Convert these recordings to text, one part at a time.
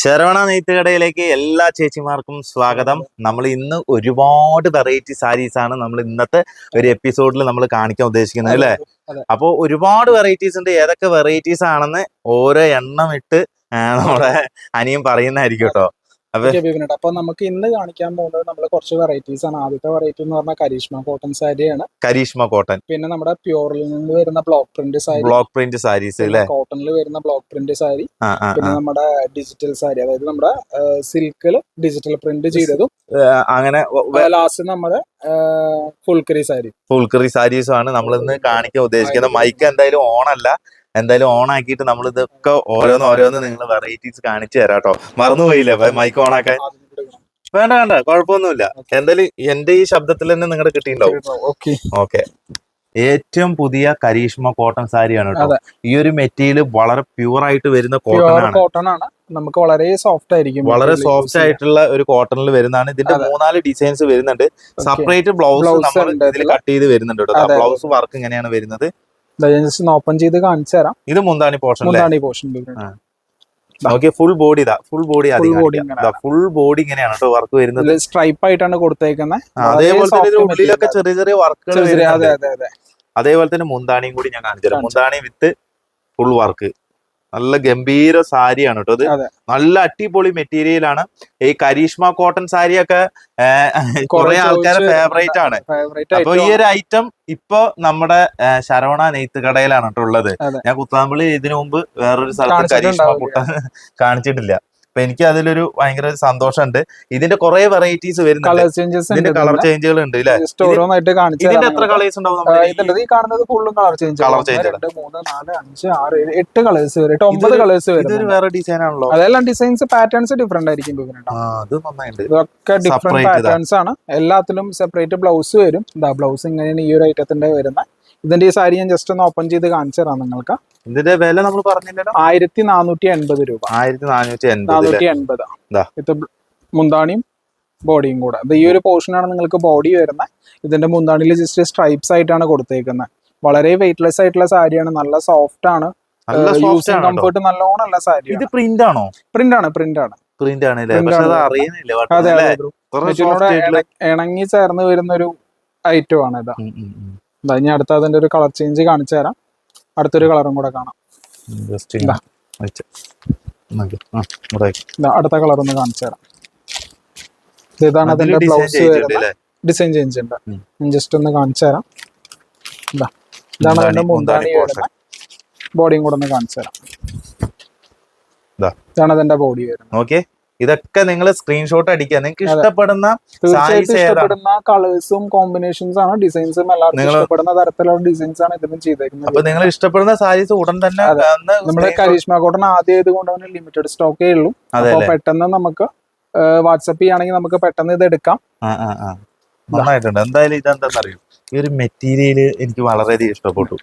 ശരവണ നെയ്ത്തുകടയിലേക്ക് എല്ലാ ചേച്ചിമാർക്കും സ്വാഗതം. നമ്മൾ ഇന്ന് ഒരുപാട് വെറൈറ്റി സാരീസ് ആണ് നമ്മൾ ഇന്നത്തെ ഒരു എപ്പിസോഡിൽ നമ്മൾ കാണിക്കാൻ ഉദ്ദേശിക്കുന്നത് അല്ലേ. അപ്പോൾ ഒരുപാട് വെറൈറ്റീസ് ഉണ്ട്. ഏതൊക്കെ വെറൈറ്റീസ് ആണെന്ന് ഓരോ എണ്ണം ഇട്ട് നമ്മുടെ അനിയും പറയുന്നതായിരിക്കും കേട്ടോ. ബിപിനേട്ടാ. അപ്പൊ നമുക്ക് ഇന്ന് കാണിക്കാൻ പോകുന്നത് നമ്മൾ കുറച്ച് വെറൈറ്റീസ് ആണ്. ആദ്യത്തെ വെറൈറ്റി എന്ന് പറഞ്ഞാൽ കരീഷ്മ കോട്ടൺ സാരിയാണ് കരീഷ്മ കോട്ടൺ പിന്നെ നമ്മുടെ പ്യൂറിൽ നിന്ന് വരുന്ന block print sari block print saris കോട്ടണിൽ വരുന്ന ബ്ലോക്ക് പ്രിന്റ് സാരി പിന്നെ നമ്മുടെ ഡിജിറ്റൽ സാരി അതായത് നമ്മുടെ സിൽക്കിൽ ഡിജിറ്റൽ പ്രിന്റ് ചെയ്തതും അങ്ങനെ ലാസ്റ്റ് നമ്മുടെ ഫുൾക്കറി സാരി ഫുൾക്കറി സാരീസും ആണ്. നമ്മൾ ഇന്ന് കാണിക്കാൻ ഉദ്ദേശിക്കുന്നത്. മൈക്ക് എന്തായാലും ഓണല്ല എന്തായാലും ഓൺ ആക്കിയിട്ട് നമ്മൾ ഇതൊക്കെ ഓരോന്ന് ഓരോന്ന് നിങ്ങൾ വെറൈറ്റീസ് കാണിച്ചു തരാം കേട്ടോ മറന്നുപോയില്ലേ മൈക്ക് ഓൺ ആക്കാൻ? വേണ്ട വേണ്ട. കുഴപ്പമൊന്നുമില്ല. എന്തായാലും എന്റെ ഈ ശബ്ദത്തിൽ തന്നെ നിങ്ങളുടെ കിട്ടിയിട്ടുണ്ടാവും. ഓക്കെ ഏറ്റവും പുതിയ കരീഷ്മ കോട്ടൺ സാരിയാണ് കേട്ടോ. ഈ ഒരു മെറ്റീരിയൽ വളരെ പ്യൂർ ആയിട്ട് വരുന്ന കോട്ടൺ ആണ്. കോട്ടൺ ആണ്. നമുക്ക് വളരെ സോഫ്റ്റ് ആയിരിക്കും. വളരെ സോഫ്റ്റ് ആയിട്ടുള്ള ഒരു കോട്ടണിൽ വരുന്നതാണ്. ഇതിന്റെ. മൂന്നാൽ ഡിസൈൻസ് വരുന്നുണ്ട്. സെപ്പറേറ്റ് ബ്ലൗസ് നമ്മൾ ഇതിൽ കട്ട് ചെയ്ത് വരുന്നുണ്ട് കേട്ടോ. ബ്ലൗസ് വർക്ക് ഇങ്ങനെയാണ് വരുന്നത്. ജസ്റ്റ് ഓപ്പൺ ചെയ്ത് കാണിച്ചു തരാം. ഇത് മുന്താണി പോർഷൻ മുന്താണി പോർഷൻ ഓക്കെ ഫുൾ ബോഡി ഇതാ. ഫുൾ ബോഡി ഫുൾ ബോഡി ഇങ്ങനെയാണ് കേട്ടോ വർക്ക് വരുന്നത്. സ്ട്രൈപ്പ് ആയിട്ടാണ് കൊടുത്തേക്കുന്നത് അതേപോലെ തന്നെ ഉള്ളിലൊക്കെ ചെറിയ ചെറിയ വർക്കുകൾ അതേപോലെ തന്നെ മുന്താണിയും കൂടി ഞാൻ കാണിച്ചു തരാം. മുന്താണി വിത്ത് ഫുൾ വർക്ക് നല്ല ഗംഭീര സാരിയാണ് കേട്ടോ അത്. നല്ല അടിപൊളി മെറ്റീരിയൽ ആണ്. ഈ കരീഷ്മ കോട്ടൺ സാരിയൊക്കെ കുറെ ആൾക്കാരെ ഫേവറേറ്റ് ആണ്. അപ്പൊ ഈ ഒരു ഐറ്റം ഇപ്പൊ നമ്മുടെ ശരവണ നെയ്ത്ത് കടയിലാണ് കേട്ടോ ഉള്ളത്. ഞാൻ കുത്താമ്പള്ളി ഇതിനു മുമ്പ് വേറൊരു സ്ഥലത്ത് കരീഷ്മ കോട്ടൺ കാണിച്ചിട്ടില്ല. അപ്പൊ എനിക്ക് അതിലൊരു ഭയങ്കര സന്തോഷമുണ്ട്. ഇതിന്റെ കുറെ വെറൈറ്റീസ് വരുന്നുണ്ട്. ഇതിന്റെ കളർ ചേഞ്ചുകൾ ഉണ്ട് ഇതിന്റെ എത്ര കളേഴ്സ് ഉണ്ടാവും ഈ- കാണുന്നത് ഫുള്ളും കളർ ചേഞ്ച് കളർ ചേഞ്ച് മൂന്ന് നാല് അഞ്ച് ആറ് ഏഴ് എട്ട് കളേഴ്സ് വരും. എട്ട് ഒമ്പത് കളേഴ്സ് ഇതൊരു വരും വേറെ ഡിസൈൻ ആണല്ലോ. അതെല്ലാം ഡിസൈൻസ് പാറ്റേൺസ് ഡിഫറെന്റ് ആയിരിക്കും ഇതൊക്കെ ഡിഫറെന്റ് പാറ്റേൺസ് ആണ്. എല്ലാത്തിലും സെപ്പറേറ്റ് ബ്ലൗസ് വരും. ബ്ലൗസ് ഇങ്ങനെയാണ് ഈ ഒരു ഐറ്റത്തിന്റെ വരുന്നത് ഇതിന്റെ ഈ സാരി ഞാൻ ജസ്റ്റ് ഒന്ന് ഓപ്പൺ ചെയ്ത് കാണിച്ചു തരാം നിങ്ങൾക്ക്. ഇതിന്റെ വില നമ്മൾ പറഞ്ഞില്ലല്ലോ? ആയിരത്തി നാനൂറ്റി എൺപത് രൂപ. ആയിരത്തി നാനൂറ്റി എൺപത് നാനൂറ്റി എൺപത് ദാ. ഇത് മുന്താണിയും ബോഡിയും കൂടെ. ഇത് ഈ ഒരു പോർഷൻ ആണ് നിങ്ങൾക്ക് ബോഡി വരുന്നത് ഇതിന്റെ മുന്താണിയിൽ ജസ്റ്റ് സ്ട്രൈപ്സ് ആയിട്ടാണ് കൊടുത്തേക്കുന്നത് വളരെ വെയിറ്റ്ലെസ് ആയിട്ടുള്ള സാരിയാണ്. നല്ല സോഫ്റ്റ് ആണ്. നല്ല സോഫ്റ്റ് ആണ്? കംഫർട്ട് നല്ലോണം ഉള്ള സാരി ഇത് പ്രിന്റ് ആണോ? പ്രിന്റ് ആണ് പ്രിന്റ് ആണ്. പ്രിന്റ് ആണ് അത് ഇണങ്ങി ചേർന്ന് വരുന്ന ഒരു ഐറ്റം ആണ് ഇതാ. ഉം. ഇനി അടുത്ത അതിന്റെ ഒരു കളർ ചേഞ്ച് കാണിച്ചു തരാം. അടുത്തൊരു കളറും കൂടെ കാണാം. അടുത്ത കളർ ഒന്ന് കാണിച്ചു തരാം. ഇതാണ് അതിന്റെ ബ്ലൗസ് ഡിസൈൻ ചേഞ്ച് ഉണ്ട് ജസ്റ്റ് ഒന്ന് കാണിച്ചു തരാം. ഇതാ ഇതാണ് അതിന്റെ മുന്താണി ബോഡിയും കൂടെ ഒന്ന് കാണിച്ചു തരാം. ഇതാണ് അതിന്റെ ബോഡി വരുന്നത്. ഇതൊക്കെ നിങ്ങൾ സ്ക്രീൻഷോട്ട് അടിക്കുക. നിങ്ങൾക്ക് ഇഷ്ടപ്പെടുന്ന? ഇഷ്ടപ്പെടുന്ന കളേഴ്സും കോമ്പിനേഷൻസ് ആണ് ഡിസൈൻസും എല്ലാവർക്കും ഇഷ്ടപ്പെടുന്ന തരത്തിലുള്ള ഡിസൈൻസ് ആണ് ഇതിലും ചെയ്തേക്കുന്നത്. അപ്പൊ നിങ്ങൾ ഇഷ്ടപ്പെടുന്ന സാരീസ് ഉടൻ തന്നെ. നമ്മുടെ കരീഷ്മ കോട്ടൺ ആദ്യം ആയതുകൊണ്ട് തന്നെ ലിമിറ്റഡ് സ്റ്റോക്കേ ഉള്ളൂ. അപ്പോൾ അപ്പൊ പെട്ടെന്ന് നമുക്ക് വാട്സപ്പ് ചെയ്യുകയാണെങ്കിൽ നമുക്ക് പെട്ടെന്ന് ഇത് എടുക്കാം. നന്നായിട്ടുണ്ട്. എന്തായാലും ഇതെന്താണെന്നറിയോ ഈ ഒരു മെറ്റീരിയൽ എനിക്ക് വളരെയധികം ഇഷ്ടപ്പെട്ടു.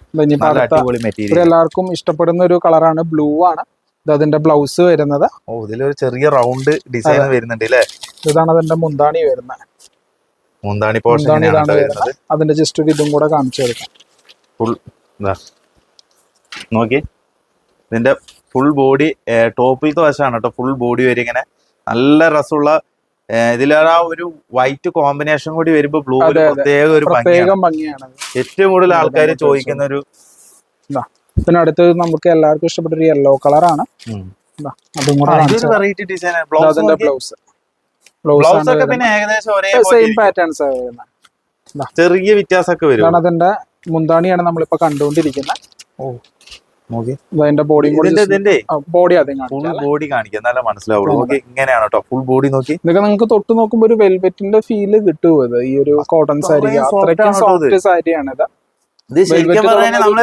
എല്ലാവർക്കും ഇഷ്ടപ്പെടുന്ന ഒരു കളറാണ് ബ്ലൂ ആണ്. അതിന്റെ ബ്ലൗസ് വരുന്നത്. ഓ ഇതിലൊരു ചെറിയ റൗണ്ട് ഡിസൈൻ വരുന്നുണ്ട് അല്ലേ ഇതാണ് അതിന്റെ മുന്താണി വരുന്നത് മുന്താണി പോർഷൻ ഇതാണ് വരുന്നത്. അതിന്റെ ജസ്റ്റ് ഒരു ഇതും കൂടെ കാണിച്ചു കൊടുക്കാം. ഫുൾ നോക്കി. ഇതിന്റെ ഫുൾ ബോഡി ടോപ്പിലത്തെ വശമാണ് കേട്ടോ. ഫുൾ ബോഡി വരെ ഇങ്ങനെ നല്ല രസമുള്ള ഇതിലാ ഒരു വൈറ്റ് കോമ്പിനേഷൻ കൂടി വരുമ്പോ ബ്ലൂ. പ്രത്യേക ഒരു ഭംഗിയാണ്. ഏറ്റവും കൂടുതൽ ആൾക്കാർ ചോദിക്കുന്ന ഒരു പിന്നെ അടുത്തത് നമുക്ക് എല്ലാവർക്കും ഇഷ്ടപ്പെട്ട ഒരു യെല്ലോ കളറാണ് ആണ്. അതും കൂടെ ബ്ലൗസ് അതിന്റെ ബ്ലൗസ് ബ്ലൗസ് ബ്ലൗസ് ഒക്കെ പിന്നെ ഏകദേശം ഒരേ സെയിം പാറ്റേൺസ് വരുന്നത്. ചെറിയ വ്യത്യാസമൊക്കെ വരും. ഇതാണ് അതിന്റെ മുന്താണിയാണ് നമ്മളിപ്പോ കണ്ടുകൊണ്ടിരിക്കുന്നത് ഇത് അതിന്റെ ബോഡിയും കൂടി ഇതിന്റെ ഇതിന്റെ ബോഡി ആദ്യം ഫുൾ ബോഡി നല്ല മനസ്സിലാവുള്ളൂ. ഇങ്ങനെയാണ് കേട്ടോ ഫുൾ ബോഡി നോക്കി. ഇതൊക്കെ നിങ്ങൾക്ക് തൊട്ട് നോക്കുമ്പോൾ ഒരു വെൽവെറ്റിന്റെ ഫീൽ കിട്ടും ഇത്. ഈ ഒരു കോട്ടൺ സാരി അത്രയ്ക്കും സോഫ്റ്റ് സാരിയാണ് ഇത്. ഇത് ശരിക്കും പറഞ്ഞാൽ നമ്മൾ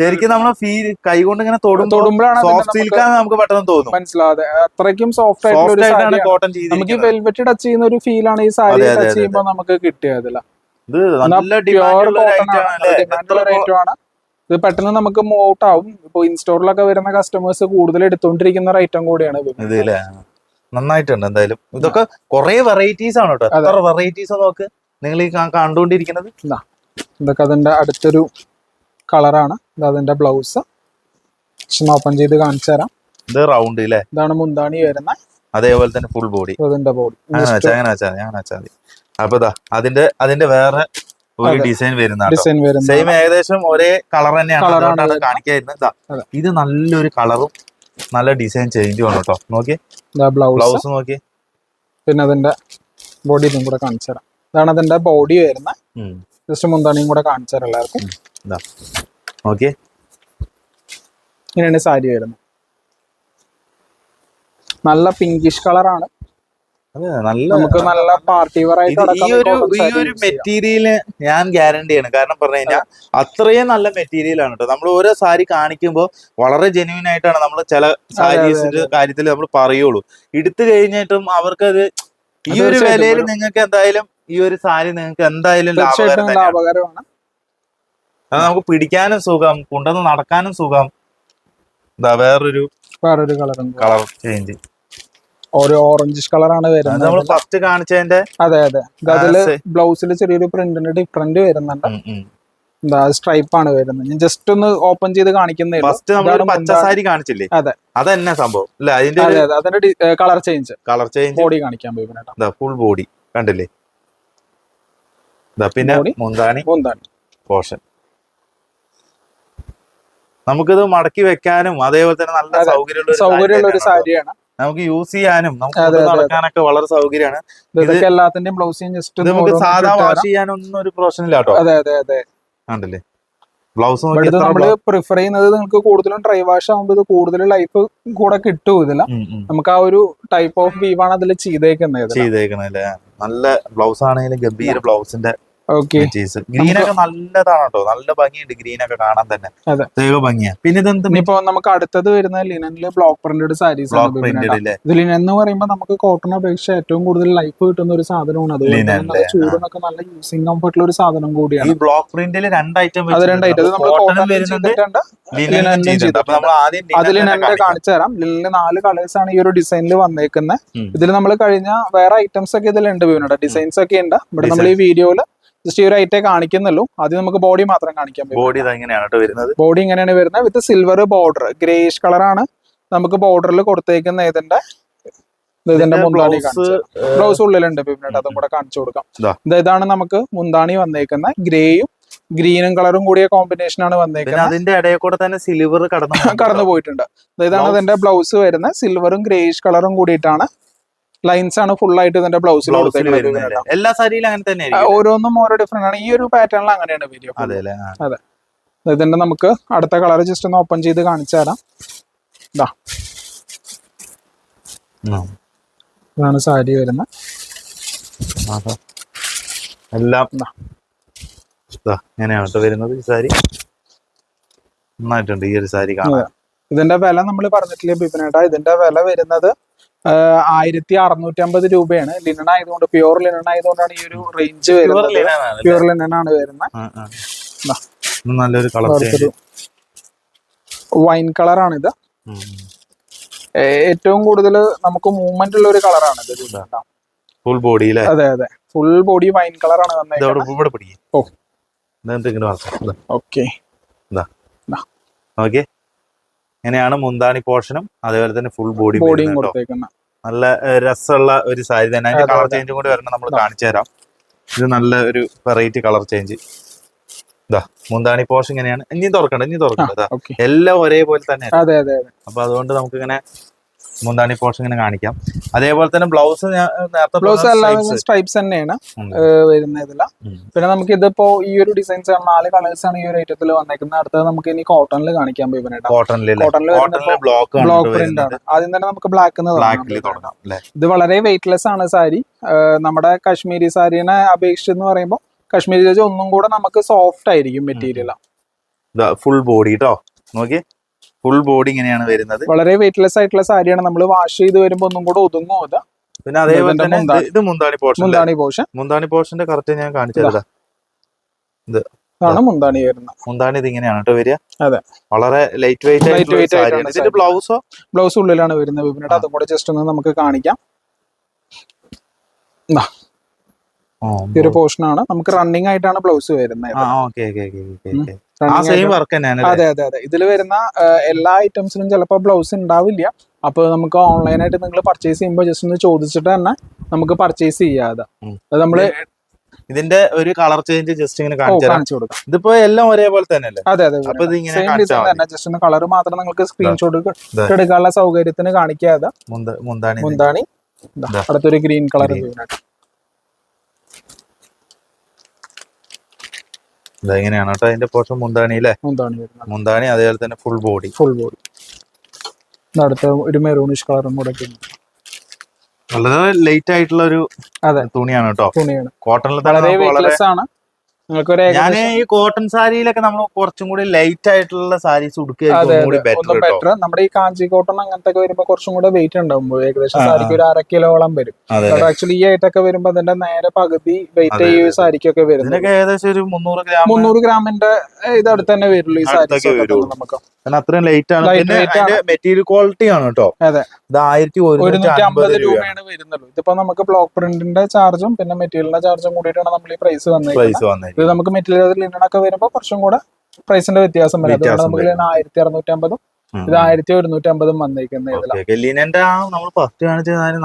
ശരിക്കും നമ്മൾ ഫീൽ കൈ കൊണ്ട് ഇങ്ങനെ തൊടുമ്പോ തൊടുമ്പോഴാണ് സോഫ്റ്റ് നമുക്ക് സിൽക്കാന്ന് നമുക്ക് പെട്ടെന്ന് തോന്നും. മനസ്സിലാതെ അത്രയ്ക്കും സോഫ്റ്റ് ആയിട്ടുള്ള കോട്ടൺ നമുക്ക് വെൽവെറ്റ് ടച്ച് ചെയ്യുന്ന ഒരു ഫീൽ ആണ് ഈ സാരി ടച്ച് ചെയ്യുമ്പോ ചെയ്യുമ്പോൾ നമുക്ക് കിട്ടിയതില്ല ഇത് നല്ല പ്യുവർ കോട്ടൺ ആണ്. ഇത് പെട്ടെന്ന് നമുക്ക് മൂവ് ഔട്ട് ആവും. ഇപ്പൊ ഇൻസ്റ്റോറിലൊക്കെ വരുന്ന കസ്റ്റമേഴ്സ് കൂടുതൽ എടുത്തോണ്ടിരിക്കുന്ന ഒരു ഐറ്റം കൂടിയാണ് നന്നായിട്ടുണ്ട് എന്തായാലും. ഇതൊക്കെ കുറെ വെറൈറ്റീസ് ആണ് കേട്ടോ. എത്ര വെറൈറ്റീസ് നോക്ക് നിങ്ങൾ ഈ കണ്ടുകൊണ്ടിരിക്കുന്നത്? ഇതൊക്കെ അതിന്റെ അടുത്തൊരു കളറാണ്. ഇത് അതിന്റെ ബ്ലൗസ് ഓപ്പൺ ചെയ്ത് കാണിച്ചു തരാം. ഇത് റൗണ്ട് അല്ലേ ഇതാണ് മുന്താണി വരുന്ന അതേപോലെ തന്നെ ഫുൾ ബോഡി അതിന്റെ ബോഡി അപ്പൊ അതിന്റെ അതിന്റെ വേറെ ഒരു ഡിസൈൻ വരുന്ന സെയിം ഏകദേശം ഒരേ കളർ തന്നെയാണ്. കാണിക്കായിരുന്നത് ഇതാ നല്ലൊരു കളറും നല്ല ഡിസൈൻ ചേഞ്ചും ആണ് കേട്ടോ. നോക്കി ബ്ലൗസ് നോക്കി പിന്നെ അതിന്റെ ബോഡി ഇതും കൂടെ കാണിച്ചു തരാം. ഇതാണ് അതിന്റെ ബോഡി വരുന്ന. ജസ്റ്റ് മുന്താണിയും കൂടെ കാണിച്ചു തരാം എല്ലാവർക്കും. ഓക്കെ. ഇങ്ങനെയാണ് സാരി വരുന്നത്. നല്ല പിങ്കിഷ് കളറാണ് നല്ല നമുക്ക് നല്ല പാർട്ടി ഈ ഒരു ഈ ഒരു മെറ്റീരിയൽ ഞാൻ ഗ്യാരണ്ടി ആണ്. കാരണം പറഞ്ഞു കഴിഞ്ഞാൽ അത്രയും നല്ല മെറ്റീരിയൽ ആണ് കേട്ടോ നമ്മൾ ഓരോ സാരി കാണിക്കുമ്പോൾ വളരെ ജെന്യൂൻ ആയിട്ടാണ് നമ്മൾ ചില സാരീസിന്റെ കാര്യത്തിൽ നമ്മൾ പറയുള്ളൂ. എടുത്തു കഴിഞ്ഞിട്ടും അവർക്കത് ഈ ഒരു വിലയിൽ നിങ്ങൾക്ക് എന്തായാലും ഈ ഒരു സാരി നിങ്ങൾക്ക് എന്തായാലും ലാഭകരമാണ്. അത് നമുക്ക് പിടിക്കാനും സുഖം കൊണ്ടുവന്ന് നടക്കാനും സുഖം. ഇതാ വേറൊരു വേറൊരു കളറും കളർ ചേഞ്ച് ഒരു ഓറഞ്ച് കളറാണ് വരുന്നത്. നമ്മൾ ഫസ്റ്റ് കാണിച്ചതിന്റെ അതെ അതെ. അതിൽ ബ്ലൗസിൽ ചെറിയൊരു പ്രിന്റിന്റെ ഡിഫറെന്റ് വരുന്നുണ്ട്. എന്താ സ്ട്രൈപ്പ് ആണ് വരുന്നത്. ഞാൻ ജസ്റ്റ് ഒന്ന് ഓപ്പൺ ചെയ്ത് കാണിക്കുന്നേ ഫസ്റ്റ് നമ്മൾ പച്ച സാരി കാണിച്ചില്ലേ? അതെ. അതന്നെ സംഭവം. അല്ല? അതിന്റെ അതിന്റെ colour change colour change body കാണിക്കാൻ പോയി ഫുൾ ബോഡി കണ്ടില്ലേ? പിന്നെ മുന്താനി മുന്താണി. മുന്താണി. പോർഷൻ. നമുക്കിത് മടക്കി വെക്കാനും അതേപോലെ തന്നെ നല്ല സൗകര്യമുള്ള ഒരു സൗകര്യമുള്ള ഒരു സാരി സാരിയാണ്. നമുക്ക് യൂസ് ചെയ്യാനും നമുക്ക്. നടക്കാനൊക്കെ വളരെ സൗകര്യമാണ്. ഇതൊക്കെ എല്ലാത്തിന്റെയും ബ്ലൗസ് ജസ്റ്റ് നമുക്ക് സാധാ വാഷ് ചെയ്യാനൊന്നും ഒരു പ്രശ്നമില്ല കേട്ടോ. അതെ അതെ അതെ. കണ്ടില്ലേ? ബ്ലൗസ് നമ്മൾ പ്രിഫർ ചെയ്യുന്നത് നിങ്ങൾക്ക് കൂടുതലും ഡ്രൈ വാഷ് ആകുമ്പോൾ ഇത് കൂടുതൽ ലൈഫ് കൂടെ കിട്ടും ഇതില്ല നമുക്ക് ആ ഒരു ടൈപ്പ് ഓഫ് വീവാണ് അതിൽ ചെയ്തേക്കുന്നത് ഇതിൽ. നല്ല ബ്ലൗസ് ആണെങ്കിലും ഗംഭീര ബ്ലൗസിന്റെ ഓക്കെ ഗ്രീൻ ഒക്കെ നല്ലതാണ് കേട്ടോ നല്ല ഭംഗിയുണ്ട് ഗ്രീൻ ഒക്കെ കാണാൻ തന്നെ. ദൈവ ഭംഗിയാ. പിന്നെ ഇതെന്ത് ഇനിയിപ്പോ നമുക്ക് അടുത്തത് വരുന്ന ലിനനിൽ block printed saris block printed അല്ലേ ഇത് ലിനൻ എന്ന് പറയുമ്പോൾ നമുക്ക് കോട്ടൺ അപേക്ഷിച്ച് ഏറ്റവും കൂടുതൽ ലൈഫ് കിട്ടുന്ന ഒരു സാധനമാണ്. അത് Linen നല്ല അല്ലേ? ചൂടിനൊക്കെ നല്ല യൂസിങ് കംഫർട്ടുള്ള ഒരു സാധനം ഈ കൂടിയാണ് ബ്ലോക്ക് പ്രിന്റിൽ രണ്ട് ഐറ്റം അത് രണ്ടായിട്ട് നമ്മൾ കോട്ടൺ ചെയ്തിട്ടുണ്ട് അതിൽ ഞാൻ കാണിച്ചു തരാം. ലിനിൽ നാല് കളേഴ്സ് ആണ് ഈ ഒരു ഡിസൈനിൽ വന്നേക്കുന്നത്. ഇതിൽ നമ്മൾ കഴിഞ്ഞ വേറെ ഐറ്റംസ് ഒക്കെ ഇതിലുണ്ട് വീണുണ്ട് ഡിസൈൻസ് ഒക്കെ ഉണ്ട്. ഇവിടെ നമ്മൾ ഈ വീഡിയോയിൽ ജസ്റ്റ് ഈ ഒരു ഐറ്റേ കാണിക്കുന്നുള്ളൂ. ആദ്യം നമുക്ക് ബോഡി മാത്രം കാണിക്കാം പറ്റും ബോഡി ഇങ്ങനെയാണ് വരുന്നത്. ബോഡി ഇങ്ങനെയാണ് വരുന്നത്. വിത്ത് സിൽവർ ബോർഡർ. ഗ്രേഷ് കളറാണ് നമുക്ക് ബോർഡറിൽ കൊടുത്തേക്കുന്ന ഇതിന്റെ ഇത് ഇതിന്റെ മുന്താണി ബ്ലൗസ് ഉള്ളിലുണ്ട് പിന്നീട് അതും കൂടെ കാണിച്ചു കൊടുക്കാം. ഇതാ. ഇത് ഇതാണ് നമുക്ക് മുന്താണി വന്നേക്കുന്ന. ഗ്രേയും ഗ്രീനും കളറും കൂടിയ കോമ്പിനേഷൻ ആണ് വന്നേക്കുന്നത് അതിന്റെ ഇടയിൽ കൂടെ തന്നെ സിൽവർ കടന്നു കടന്നു പോയിട്ടുണ്ട്. ഇതാണ് അതിന്റെ ബ്ലൗസ് വരുന്നത്. സിൽവറും ഗ്രേഷ് കളറും കൂടിയിട്ടാണ് ലൈൻസ് ആണ് ഫുൾ ആയിട്ട് ഇതിന്റെ ബ്ലൗസിൽ എല്ലാ സാരിയിലും അങ്ങനെ തന്നെ ഓരോന്നും ഓരോ ഡിഫറെന്റ് ആണ്. ഈ ഒരു പാറ്റേണിൽ അങ്ങനെയാണ് വരിക അതെ. ഇതിന്റെ നമുക്ക് അടുത്ത കളർ ജസ്റ്റ് ഒന്ന് ഓപ്പൺ ചെയ്ത് കാണിച്ചു തരാം. ഇതാ. ഇതാണ് സാരി വരുന്നത്. എല്ലാം ഇങ്ങനെയാണ് വരുന്നത് ഈ സാരി. നന്നായിട്ടുണ്ട് ഈ ഒരു സാരി കാണാൻ. ഇതിന്റെ വില നമ്മൾ പറഞ്ഞിട്ടില്ല ബിപിനേട്ടാ ഇതിന്റെ വില വരുന്നത് ആയിരത്തി അറുന്നൂറ്റി അമ്പത് രൂപയാണ്. ലിനൺ ആയതുകൊണ്ട് പ്യൂർ ലിനൺ ആയതുകൊണ്ടാണ് ഈ ഒരു റേഞ്ച് വരുന്നത്. പ്യൂർ ലിനൺ ആണ് വരുന്നത്. നല്ലൊരു കളർ വൈൻ കളറാണ് ഇത്. ഏറ്റവും കൂടുതൽ നമുക്ക് മൂവ്മെന്റ് ഉള്ള ഒരു കളറാണ് ഇത്. ഫുൾ ബോഡി അതെ അതെ. ഫുൾ ബോഡി വൈൻ കളറാണ് ആണ് ഓ. ഓക്കെ ഓക്കെ ഇങ്ങനെയാണ് മുന്താണി പോർഷനും അതേപോലെ തന്നെ ഫുൾ ബോഡി ബോഡിയും കൊടുത്തേക്കുന്ന. നല്ല രസമുള്ള ഒരു സാരി തന്നെ. അതിന്റെ കളർ ചേഞ്ച് കൂടി വരണം നമ്മൾ കാണിച്ചു തരാം. ഇത് നല്ല ഒരു വെറൈറ്റി കളർ ചേഞ്ച് ഇതാ മുന്താണി പോർഷൻ ഇങ്ങനെയാണ്. ഇനി തുറക്കണ്ട ഇനി തുറക്കണ്ട. എല്ലാം ഒരേപോലെ തന്നെ അപ്പൊ അതുകൊണ്ട് നമുക്ക് ഇങ്ങനെ മുന്താണി പോർഷൻ ഇങ്ങനെ കാണിക്കാം. അതേപോലെ തന്നെ ബ്ലൗസ് ഞാൻ നേരത്തെ ബ്ലൗസ് എല്ലാം. സ്ട്രൈപ്സ് തന്നെയാണ് വരുന്ന ഇതില. പിന്നെ നമുക്ക് ഇതിപ്പോ ഈ ഒരു ഡിസൈൻസ് ആണ് നാല് കളേഴ്സ് ആണ് ഈ ഒരു ഐറ്റത്തിൽ വന്നേക്കുന്നത്. അടുത്തത് നമുക്ക് ഇനി കോട്ടണിൽ കാണിക്കാൻ പോയി കോട്ടണിൽ ബ്ലോക്ക് ബ്ലോക്ക് പ്രിന്റ് ആണ്. ആദ്യം തന്നെ നമുക്ക് ബ്ലാക്ക് തുടങ്ങാം. ഇത് വളരെ വെയിറ്റ്ലെസ് ആണ് സാരി. നമ്മുടെ കാശ്മീരി സാരിനെ അപേക്ഷിച്ച് എന്ന് പറയുമ്പോൾ കാശ്മീരി ഒന്നും കൂടെ നമുക്ക് സോഫ്റ്റ് ആയിരിക്കും മെറ്റീരിയൽ ഫുൾ ബോഡി കേട്ടോ നോക്കി ഫുൾ ബോഡി ഇങ്ങനെയാണ് വരുന്നത്. വളരെ വെയിറ്റ്ലെസ് ആയിട്ടുള്ള സാരിയാണ്. നമ്മൾ വാഷ് ചെയ്ത് വരുമ്പോൾ ഒന്നും കൂടെ ഒതുങ്ങും അത്. പിന്നെ അതേപോലെ തന്നെ. ഇത് മുന്താണി പോർഷൻ മുന്താണി പോർഷൻ മുന്താണി പോർഷന്റെ കറക്റ്റ് ഞാൻ കാണിച്ചു ഇതാ. ഇത് ആണ് മുന്താണി വരുന്നത്. മുന്താണി ഇത് ഇങ്ങനെയാണ് കേട്ടോ വരിക. അതെ. വളരെ ലൈറ്റ് വെയിറ്റ് ലൈറ്റ് വെയിറ്റ് ആയിട്ടാണ് ബ്ലൗസോ ബ്ലൗസ് ഉള്ളിലാണ് വരുന്നത് വിപിനോട്. അതും കൂടെ ജസ്റ്റ് ഒന്ന് നമുക്ക് കാണിക്കാം. ഈ ഒരു പോർഷൻ ആണ്. നമുക്ക് റണ്ണിങ് ആയിട്ടാണ് ബ്ലൗസ് വരുന്നത്. അതെ അതെ അതെ. ഇതിൽ വരുന്ന എല്ലാ ഐറ്റംസിനും ചിലപ്പോൾ ബ്ലൗസ് ഉണ്ടാവില്ല അപ്പോൾ നമുക്ക് ഓൺലൈനായിട്ട് നിങ്ങൾ പർച്ചേസ് ചെയ്യുമ്പോൾ ജസ്റ്റ് ഒന്ന് ചോദിച്ചിട്ട് തന്നെ നമുക്ക് പർച്ചേസ് ചെയ്യാതെ നമ്മൾ അത് ഇതിന്റെ ഒരു കളർ ചേഞ്ച് ജസ്റ്റ് ഇങ്ങനെ കാണിച്ചു കൊടുക്കാം. ഇതിപ്പോ എല്ലാം ഒരേപോലെ തന്നെയല്ലേ? അതെ അതെ അപ്പൊ ഇത് ഇങ്ങനെ കാണിച്ചാൽ തന്നെ. ജസ്റ്റ് ഒന്ന് കളർ മാത്രം നിങ്ങൾക്ക് സ്ക്രീൻഷോട്ട് എടുക്കാനുള്ള സൗകര്യത്തിന് കാണിക്കാതെ മുന്ത- മുന്താണി. അടുത്തൊരു ഗ്രീൻ കളർ Green. ഇതാ കേട്ടോ അതിന്റെ പോർഷൻ മുന്താണി അല്ലേ? മുന്താണി വരുന്നത്. മുന്താണി അതേപോലെ തന്നെ ഫുൾ ബോഡി ഫുൾ ബോഡി അടുത്ത ഒരു മെറൂണിഷ് കളറും കൂടെ നല്ലത് വളരെ ലൈറ്റ് ആയിട്ടുള്ള ഒരു അതെ. തുണിയാണ് കേട്ടോ. തുണിയാണ്. കോട്ടണിൽ വളരെ ആണ്. ഞാൻ ഈ കോട്ടൺ സാരിയിലൊക്കെ നമ്മൾ കുറച്ചും കൂടി ലൈറ്റ് ആയിട്ടുള്ള സാരീസ് ബെറ്റർ നമ്മുടെ ഈ കാഞ്ചി കോട്ടൺ അങ്ങനത്തെ വരുമ്പോ കുറച്ചും കൂടെ വെയിറ്റ് ഉണ്ടാവും ഏകദേശം സാരിക്ക് ഒരു അര കിലോളം വരും ആക്ച്വലി ഈ ആയിട്ടൊക്കെ വരുമ്പോ അതിന്റെ നേരെ പകുതി വെയിറ്റ് ഈ. സാരിക്കൊക്കെ വരുന്നത്. ഏകദേശം ഒരു മുന്നൂറ് ഗ്രാം മുന്നൂറ് ഗ്രാമിന്റെ ഇത് അടുത്ത് തന്നെ വരുള്ളൂ ഈ സാരിക്ക് സാരീസ് നമുക്ക്. അത്രയും ലൈറ്റ് ആണ്. പിന്നെ മെറ്റീരിയൽ ക്വാളിറ്റി ആണ്. കേട്ടോ അതെ. ഇത് ആയിരത്തി ഒരുന്നൂറ്റി അമ്പത് രൂപയാണ്. വരുന്നുള്ളൂ. ഇതിപ്പോ നമുക്ക് ബ്ലോക്ക് പ്രിന്റിന്റെ ചാർജും പിന്നെ മെറ്റീരിയലിന്റെ ചാർജും കൂടിയിട്ടാണ് നമ്മൾ ഈ പ്രൈസ് വന്നത് ഇത് നമുക്ക് മെറ്റീരിയൽ ലിനണൊക്കെ വരുമ്പോൾ കുറച്ചും കൂടെ പ്രൈസിന്റെ വ്യത്യാസം വരും അതുകൊണ്ട് നമുക്ക്. ആയിരത്തി അറുന്നൂറ്റി അമ്പതും ഇത് ആയിരത്തി ഒരുന്നൂറ്റി അമ്പതും ആ നമ്മൾ ഫസ്റ്റ്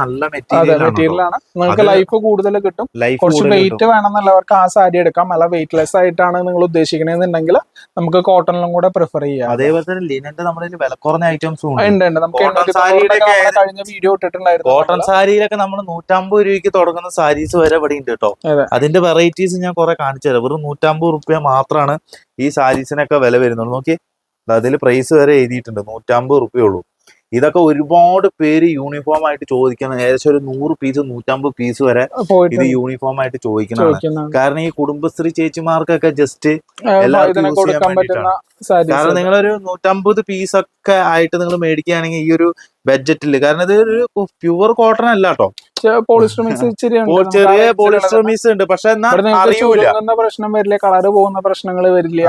നല്ല മെറ്റീരിയൽ ആണ് നിങ്ങൾക്ക് ലൈഫ് കൂടുതൽ കിട്ടും. കുറച്ച് വെയിറ്റ് വേണമെന്നുള്ളവർക്ക് ആ സാരി എടുക്കാം. അല്ല വെയിറ്റ്ലെസ് ആയിട്ടാണ് നിങ്ങൾ ഉദ്ദേശിക്കണമെന്നുണ്ടെങ്കിൽ നമുക്ക് കോട്ടണിലും കൂടെ പ്രിഫർ ചെയ്യാം. അതേപോലെ തന്നെ ലിനന്റെ നമ്മുടെ വില കുറഞ്ഞ ഐറ്റംസും ഉണ്ട്. ഉണ്ട് നമുക്ക് കഴിഞ്ഞ വീഡിയോ ഇട്ടിട്ടുണ്ടായിരുന്നു കോട്ടൺ. സാരിയിലൊക്കെ നമ്മൾ നൂറ്റമ്പത് രൂപയ്ക്ക് തുടങ്ങുന്ന സാരീസ് വരെ ഇവിടെ ഉണ്ട് കേട്ടോ അതെ. അതിന്റെ വെറൈറ്റീസ് ഞാൻ കുറെ കാണിച്ചു തരാം. വെറും നൂറ്റമ്പത് റുപ്യ മാത്രമാണ് ഈ സാരീസിനൊക്കെ വില വരുന്നുള്ളൂ. നോക്കി അതിൽ പ്രൈസ് വരെ എഴുതിയിട്ടുണ്ട്. നൂറ്റമ്പത് റുപ്യ ഉള്ളൂ. ഇതൊക്കെ ഒരുപാട് പേര് യൂണിഫോം ആയിട്ട് ചോദിക്കണം ഏകദേശം ഒരു നൂറ് പീസ് നൂറ്റമ്പത് പീസ് വരെ ഇത് യൂണിഫോം ആയിട്ട് ചോദിക്കുന്നതാണ്. കാരണം ഈ കുടുംബശ്രീ ചേച്ചിമാർക്കൊക്കെ ജസ്റ്റ് എല്ലാവർക്കും യൂസ് ചെയ്യാൻ പറ്റുന്ന കാരണം നിങ്ങളൊരു നൂറ്റമ്പത് പീസ് ഒക്കെ ആയിട്ട് നിങ്ങൾ മേടിക്കുകയാണെങ്കിൽ ഈ ഒരു ബഡ്ജറ്റിൽ കാരണം ഇത് ഒരു പ്യുവർ കോട്ടൺ അല്ല കേട്ടോ. ചെറിയ പോളിസ്റ്റർ മിക്സ് ഉണ്ട്. പക്ഷെ എന്നാൽ അറിയൂല. പ്രശ്നം വരില്ല കളർ പോകുന്ന പ്രശ്നങ്ങൾ വരില്ല.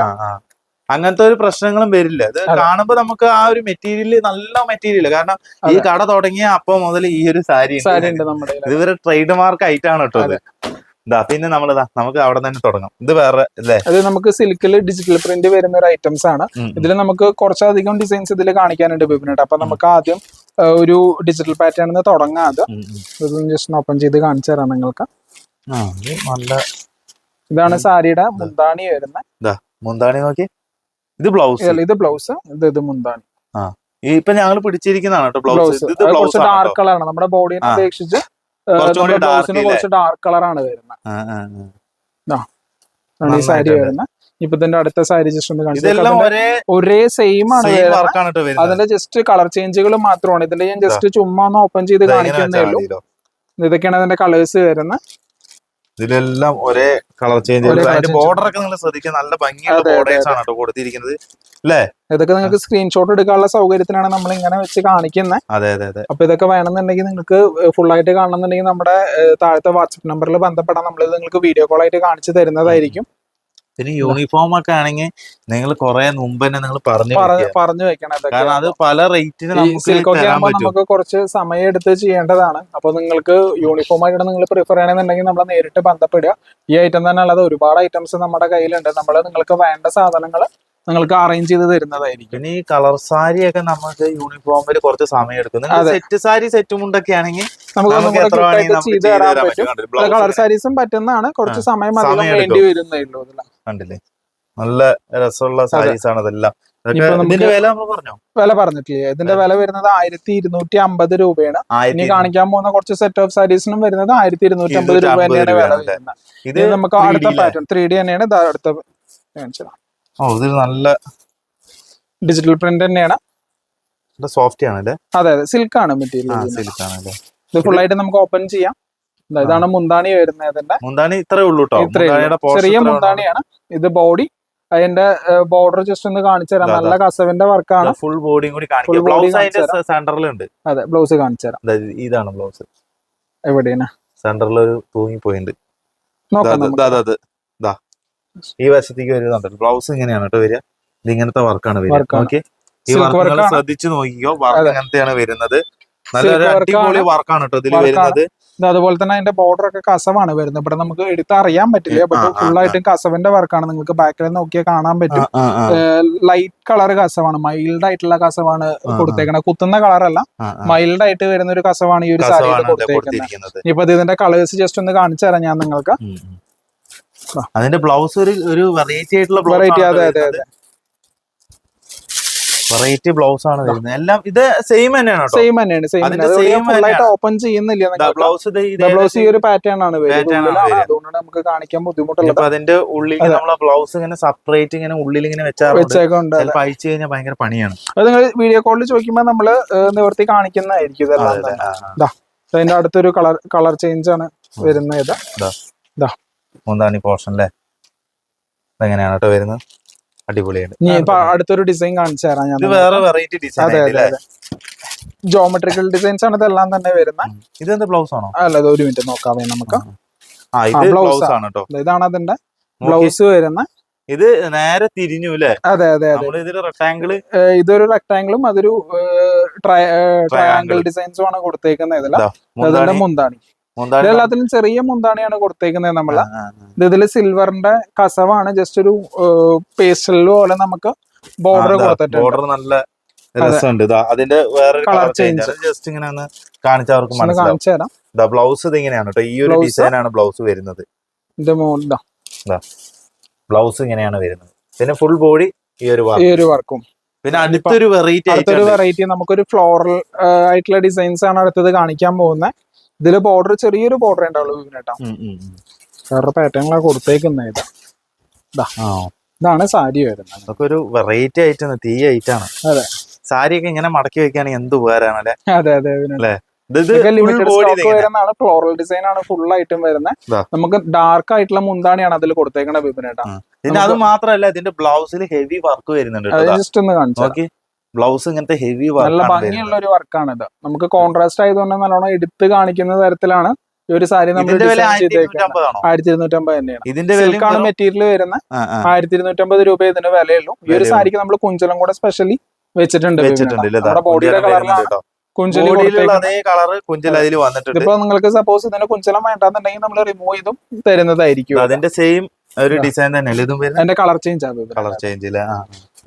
അങ്ങനത്തെ ഒരു പ്രശ്നങ്ങളും വരില്ല. ഇത് കാണുമ്പോൾ കാണുമ്പോ നമുക്ക് ആ ഒരു മെറ്റീരിയൽ നല്ല മെറ്റീരിയൽ കാരണം ഈ കട തുടങ്ങിയ അപ്പൊ മുതൽ ഈ ഒരു സാരി. ഇത് ഇവരെ ട്രേഡ് മാർക്ക് ആയിട്ടാണ് കേട്ടോ ഇത്. ഇതാ പിന്നെ നമ്മളിതാ നമുക്ക് അവിടെ തന്നെ തുടങ്ങാം. ഇത് വേറെ അല്ലേ അത് നമുക്ക് സിൽക്കിൽ ഡിജിറ്റൽ പ്രിന്റ് വരുന്ന ഒരു ഐറ്റംസ് ആണ്. ഇതിൽ നമുക്ക് കുറച്ചധികം ഡിസൈൻസ് ഇതിൽ കാണിക്കാനുണ്ട് ബിബിനായിട്ട് അപ്പൊ നമുക്ക് ആദ്യം ഒരു ഡിജിറ്റൽ പാറ്റേൺ തുടങ്ങാതെ ജസ്റ്റ് ഓപ്പൺ ചെയ്ത് കാണിച്ചു തരാം നിങ്ങൾക്ക്. നല്ല ഇതാണ് സാരിയുടെ മുന്താണി വരുന്നത്. മുന്താണി നോക്കി. ഇത് ബ്ലൗസ് ഇത് ബ്ലൗസ് ഇത് ഇത് മുന്താണി. ഈ ഇപ്പൊ ഞങ്ങൾ പിടിച്ചിരിക്കുന്നതാണ് കേട്ടോ ബ്ലൗസ് ഇത് ബ്ലൗസ് ആണ് ഡാർക്ക് കളറാണ് നമ്മുടെ ബോഡിയെ ആ. അപേക്ഷിച്ച് ബ്ലൗസിന്? കുറച്ച് ഡാർക്ക് കളറാണ് വരുന്നത്. ആ, ആ, ആ. ഈ സാരി. വരുന്നത്. ഇപ്പൊ ഇതിന്റെ അടുത്ത സാരി ജസ്റ്റ് ഒന്ന് കാണിച്ചു ഒരേ സെയിം ആണ് അതിന്റെ ജസ്റ്റ് കളർ ചേഞ്ചുകൾ മാത്രമാണ്. ഇതിന്റെ ഞാൻ ജസ്റ്റ് ചുമ്മാ ഒന്ന് ഓപ്പൺ ചെയ്ത് കാണിക്കുന്നേ ഉള്ളൂ. ഇതൊക്കെയാണ് അതിന്റെ കളേഴ്സ് വരുന്നത്. ഇതിലെല്ലാം ഒരേ കളർ ചേഞ്ച് അതിന്റെ. ബോർഡർ ഒക്കെ നിങ്ങൾ ശ്രദ്ധിക്കുക. നല്ല ഭംഗിയുള്ള ബോർഡേഴ്സ് ആണ് കേട്ടോ കൊടുത്തിരിക്കുന്നത്. അല്ലേ ഇതൊക്കെ നിങ്ങൾക്ക് സ്ക്രീൻഷോട്ട് എടുക്കാനുള്ള സൗകര്യത്തിനാണ് നമ്മൾ ഇങ്ങനെ വെച്ച് കാണിക്കുന്നത് അതെ അതെ അതെ. അപ്പൊ ഇതൊക്കെ വേണമെന്നുണ്ടെങ്കിൽ നിങ്ങൾക്ക് ഫുൾ ആയിട്ട് കാണണമെന്നുണ്ടെങ്കിൽ നമ്മുടെ താഴത്തെ വാട്സപ്പ് നമ്പറിൽ ബന്ധപ്പെടാൻ നമ്മൾ നിങ്ങൾക്ക് വീഡിയോ കോൾ ആയിട്ട് കാണിച്ചു തരുന്നതായിരിക്കും. പിന്നെ യൂണിഫോം ഒക്കെ ആണെങ്കിൽ നിങ്ങൾ കുറെ മുമ്പ് തന്നെ നിങ്ങൾ പറഞ്ഞു പറഞ്ഞു വെക്കണം കാരണം അത് പല റേറ്റിന് നമുക്ക് കുറച്ച് സമയം എടുത്ത് ചെയ്യേണ്ടതാണ്. അപ്പൊ നിങ്ങൾക്ക് യൂണിഫോം ആയിട്ട് നിങ്ങൾ പ്രിഫർ ചെയ്യണമെന്നുണ്ടെങ്കിൽ നമ്മളെ നേരിട്ട് ബന്ധപ്പെടുക. ഈ ഐറ്റം തന്നെ അല്ലാതെ ഒരുപാട് ഐറ്റംസ് നമ്മുടെ കയ്യിലുണ്ട്. നമ്മൾ നിങ്ങൾക്ക് വേണ്ട സാധനങ്ങൾ നിങ്ങൾക്ക് അറേഞ്ച് ചെയ്ത് തരുന്നതായിരിക്കും. പിന്നെ ഈ കളർ സാരി ഒക്കെ നമുക്ക് യൂണിഫോമിൽ കുറച്ച് സമയം എടുക്കും. സെറ്റ് സാരി സെറ്റ് മുണ്ടൊക്കെ ആണെങ്കിൽ നമുക്ക് ചെയ്ത് തരാൻ പറ്റും. കളർ സാരീസും പറ്റുന്നതാണ്. കുറച്ച് സമയം അധികം വേണ്ടി വരുന്നേ ഉള്ളൂ കണ്ടില്ലേ? നല്ല രസമുള്ള സാരീസ് ആണ് അതെല്ലാം. വില പറഞ്ഞിട്ടില്ലേ? ഇതിന്റെ വില വരുന്നത് ആയിരത്തി ഇരുന്നൂറ്റി അമ്പത് രൂപയാണ്. ഇനി കാണിക്കാൻ പോകുന്ന കുറച്ച് സെറ്റ് ഓഫ് സാരീസിനും വരുന്നത് ആയിരത്തി ഇരുന്നൂറ്റി അമ്പത് രൂപ തന്നെയാണ് വില വരുന്നത്. ഇത് നമുക്ക് അടുത്ത പാറ്റേൺ ത്രീ ഡി തന്നെയാണ് അടുത്ത കാണിച്ചത് ഓ ഇതൊരു നല്ല ഡിജിറ്റൽ പ്രിന്റ് തന്നെയാണ്. സോഫ്റ്റ് ആണ് അല്ലേ അതെ അതെ. സിൽക്ക് ആണ് മെറ്റീരിയൽ സിൽക്ക് ആണ് അല്ലേ ഇത് ഫുൾ ആയിട്ട് നമുക്ക് ഓപ്പൺ ചെയ്യാം. ഇതാണ് മുന്താണി വരുന്നത് മുന്താണി ഇത്രേ ഉള്ളൂ കേട്ടോ ചെറിയ മുന്താണിയാണ്. ഇത് ബോഡി അതിന്റെ ബോർഡർ ജസ്റ്റ് ഒന്ന് കാണിച്ചു തരാം. നല്ല കസവിന്റെ വർക്കാണ് ഫുൾ ബോഡിയും കൂടി ബ്ലൗസ് കാണിച്ച് അതിന്റെ അതെ ബ്ലൗസ് കാണിച്ചു തരാം. ഇതാണ് ബ്ലൗസ് എവിടെയാണ്? സെന്ററിൽ ഒരു തൂങ്ങി പോയിണ്ട് നോക്കാം. ഈ വശത്തേക്ക് വരുന്നുണ്ട് ബ്ലൗസ് ഇങ്ങനെയാണ് കേട്ടോ വരിക. ഇത് ഇങ്ങനത്തെ വർക്കാണ് വരിക. ഓക്കെ ഈ വർക്ക് ശ്രദ്ധിച്ചു നോക്കിക്കോ. വർക്ക് അങ്ങനത്തെയാണ് വരുന്നത്. നല്ലൊരു അടിപൊളി വർക്കാണ് കേട്ടോ ഇതിൽ വരുന്നത്. അതുപോലെ തന്നെ അതിന്റെ ബോർഡർ ഒക്കെ കസവാണ് വരുന്നത്. ഇവിടെ നമുക്ക് എടുത്ത് അറിയാൻ പറ്റില്ല ബട്ട് ഫുൾ ആയിട്ടും കസവിന്റെ വർക്കാണ് നിങ്ങൾക്ക് ബാക്കിൽ നോക്കിയാൽ കാണാൻ പറ്റും. Light colour കസവാണ്. മൈൽഡ് ആയിട്ടുള്ള കസവാണ് കൊടുത്തേക്കുന്നത് കുത്തുന്ന കളറല്ല. മൈൽഡ് ആയിട്ട് വരുന്ന ഒരു കസവാണ് ഈ ഒരു സാരിയിൽ ഇതിൽ കൊടുത്തേക്കുന്നത് ഇപ്പൊ ഇതിന്റെ കളേഴ്സ് ജസ്റ്റ് ഒന്ന് കാണിച്ചു തരാം ഞാൻ നിങ്ങൾക്ക്. അതിന്റെ ബ്ലൗസ് ഒരു ഒരു വെറൈറ്റി ആയിട്ടുള്ള വെറൈറ്റി അതെ അതെ അതെ. വെറൈറ്റി ബ്ലൗസ് ആണ് വരുന്നത്. എല്ലാം ഇത് സെയിം തന്നെയാണ് സെയിം തന്നെയാണ് സെയിം ഓപ്പൺ ചെയ്യുന്നില്ല ബ്ലൗസ് ബ്ലൗസ് ഈ ഒരു പാറ്റേൺ ആണ് അതുകൊണ്ടാണ് നമുക്ക് കാണിക്കാൻ ബുദ്ധിമുട്ടുള്ളത് ഇപ്പൊ അതിന്റെ ഉള്ളിൽ. നമ്മളെ ബ്ലൗസ് ഇങ്ങനെ സെപ്പറേറ്റ് ഇങ്ങനെ ഉള്ളിൽ ഇങ്ങനെ വെച്ചാറുണ്ട്. അയച്ചു കഴിഞ്ഞാൽ ഭയങ്കര പണിയാണ്. അത് നിങ്ങൾ വീഡിയോ കോളിൽ ചോദിക്കുമ്പോൾ നമ്മൾ നിവർത്തി കാണിക്കുന്നതായിരിക്കും ഇതെല്ലാം. അതിന്റെ അടുത്തൊരു കളർ കളർ ചേഞ്ച് ആണ് വരുന്നത് ഇത്. മുന്താണി പോർഷൻ അല്ലേ ഇതെങ്ങനെയാണ് കേട്ടോ വരുന്നത്? അടിപൊളിയാണ് ഇനി ഇപ്പൊ അടുത്തൊരു ഡിസൈൻ കാണിച്ചു തരാം ഞാൻ ഇത് വേറെ വെറൈറ്റി ഡിസൈൻ അതെ അതെ അതെ. ജോമെട്രിക്കൽ ഡിസൈൻസ് ആണ് ഇതെല്ലാം തന്നെ വരുന്നത് ഇതെന്താ ബ്ലൗസ് ആണോ? അല്ല ഒരു മിനിറ്റ് നോക്കാവേ നമുക്ക്. ആ ഇത് ബ്ലൗസ് ആണ് കേട്ടോ ഇതാണ് അതിന്റെ ബ്ലൗസ് വരുന്ന. ഇത് നേരെ തിരിഞ്ഞു അല്ലേ അതെ അതെ അതെ. റെക്ടാങ്കിൾ ഇതൊരു റെക്ടാംഗിളും അതൊരു ട്രയാങ്കിൾ Triangle. ഡിസൈൻസും ആണ് കൊടുത്തേക്കുന്നത് ഇതിലെ. അതിന്റെ മുന്താണി. ഇതെല്ലാത്തിനും ചെറിയ മുന്താണിയാണ് കൊടുത്തേക്കുന്നത് ആ. ഇത് ഇതിൽ സിൽവറിന്റെ കസവാണ്. ജസ്റ്റ് ഒരു പേസ്റ്റൽ പോലെ നമുക്ക് ബോർഡർ കൊടുത്തിട്ടുണ്ട്. ബോർഡർ നല്ല രസമുണ്ട്. അതിന്റെ വേറെ കളർ ചേഞ്ച് ജസ്റ്റ് ഇങ്ങനെ ഒന്ന് കാണിച്ചാൽ അവർക്ക് മനസ്സിലാവും. ബ്ലൗസ് ഇത് ഇങ്ങനെയാണ് കേട്ടോ ഈ ഒരു? ഡിസൈൻ ആണ് ബ്ലൗസ് വരുന്നത്. ബ്ലൗസ് ഇങ്ങനെയാണ് വരുന്നത്. പിന്നെ ഫുൾ ബോഡി ഈ ഒരു ഈ ഒരു വർക്കും പിന്നെ അടുത്തൊരു വെറൈറ്റി അടുത്തൊരു വെറൈറ്റി നമുക്കൊരു ഫ്ലോറൽ ആയിട്ടുള്ള ഡിസൈൻസ് ആണ് അടുത്തത് കാണിക്കാൻ പോകുന്നത്. ഇതിൽ ബോർഡർ ചെറിയൊരു ബോർഡർ ഉണ്ടാവുള്ളൂ കേട്ടോ വേറെ പാറ്റേണുകളാ കൊടുത്തേക്കുന്നത് ഇത്. ഇതാണ് സാരി വരുന്നത്. അതൊക്കെ ഒരു വെറൈറ്റി ആയിട്ടാണ് തീ ആയിട്ടാണ് അതെ. സാരി ഒക്കെ ഇങ്ങനെ മടക്കി വെക്കുകയാണെങ്കിൽ എന്ത് ഉപകാരമാണ് അല്ലെ? അതെ അതെ അതെ വരുന്നതാണ് ഫ്ലോറൽ ഡിസൈൻ ആണ് ഫുൾ ആയിട്ടും വരുന്നത് നമുക്ക് ഡാർക്ക് ആയിട്ടുള്ള മുന്താണിയാണ് അതിൽ കൊടുത്തേക്കണ വിപിനേട്ടാ. പിന്നെ അത് മാത്രല്ല ഇതിന്റെ ബ്ലൗസിൽ ഹെവി വർക്ക് വരുന്നുണ്ട് ജസ്റ്റ് ഒന്ന് കാണിച്ചു ബ്ലൗസ് ഇങ്ങനത്തെ ഹെവി നല്ല ഭംഗിയുള്ള ഒരു വർക്കാണ് ഇത്. നമുക്ക് കോൺട്രാസ്റ്റ് ആയതുകൊണ്ട് നല്ലോണം എടുത്ത് കാണിക്കുന്ന തരത്തിലാണ് ഈ ഒരു സാരി നമ്മൾ ആയിരത്തി ഇരുന്നൂറ്റമ്പത് തന്നെയാണ്. ഇതിന്റെ വിലക്കാണ് സിൽക്കാണ് മെറ്റീരിയൽ വരുന്ന ആയിരത്തി ഇരുന്നൂറ്റമ്പത് രൂപ ഇതിന്റെ വിലയുള്ളൂ. ഈ ഒരു സാരിക്ക് നമ്മൾ കുഞ്ചലം കൂടെ സ്പെഷ്യലി വെച്ചിട്ടുണ്ട്? നമ്മുടെ ബോഡിയുടെ കളറിലാണ് ഇതിപ്പോ നിങ്ങൾക്ക് സപ്പോസ് ഇതിന്റെ കുഞ്ചലം വേണ്ടെന്നുണ്ടെങ്കിൽ നമ്മൾ റിമൂവ് ചെയ്തും തരുന്നതായിരിക്കും. അതിന്റെ സെയിം ഒരു ഡിസൈൻ തന്നെയല്ലേ? ഇതും അതിന്റെ കളർ ചേഞ്ച് ആകും കളർ ചേഞ്ച് ഇല്ല?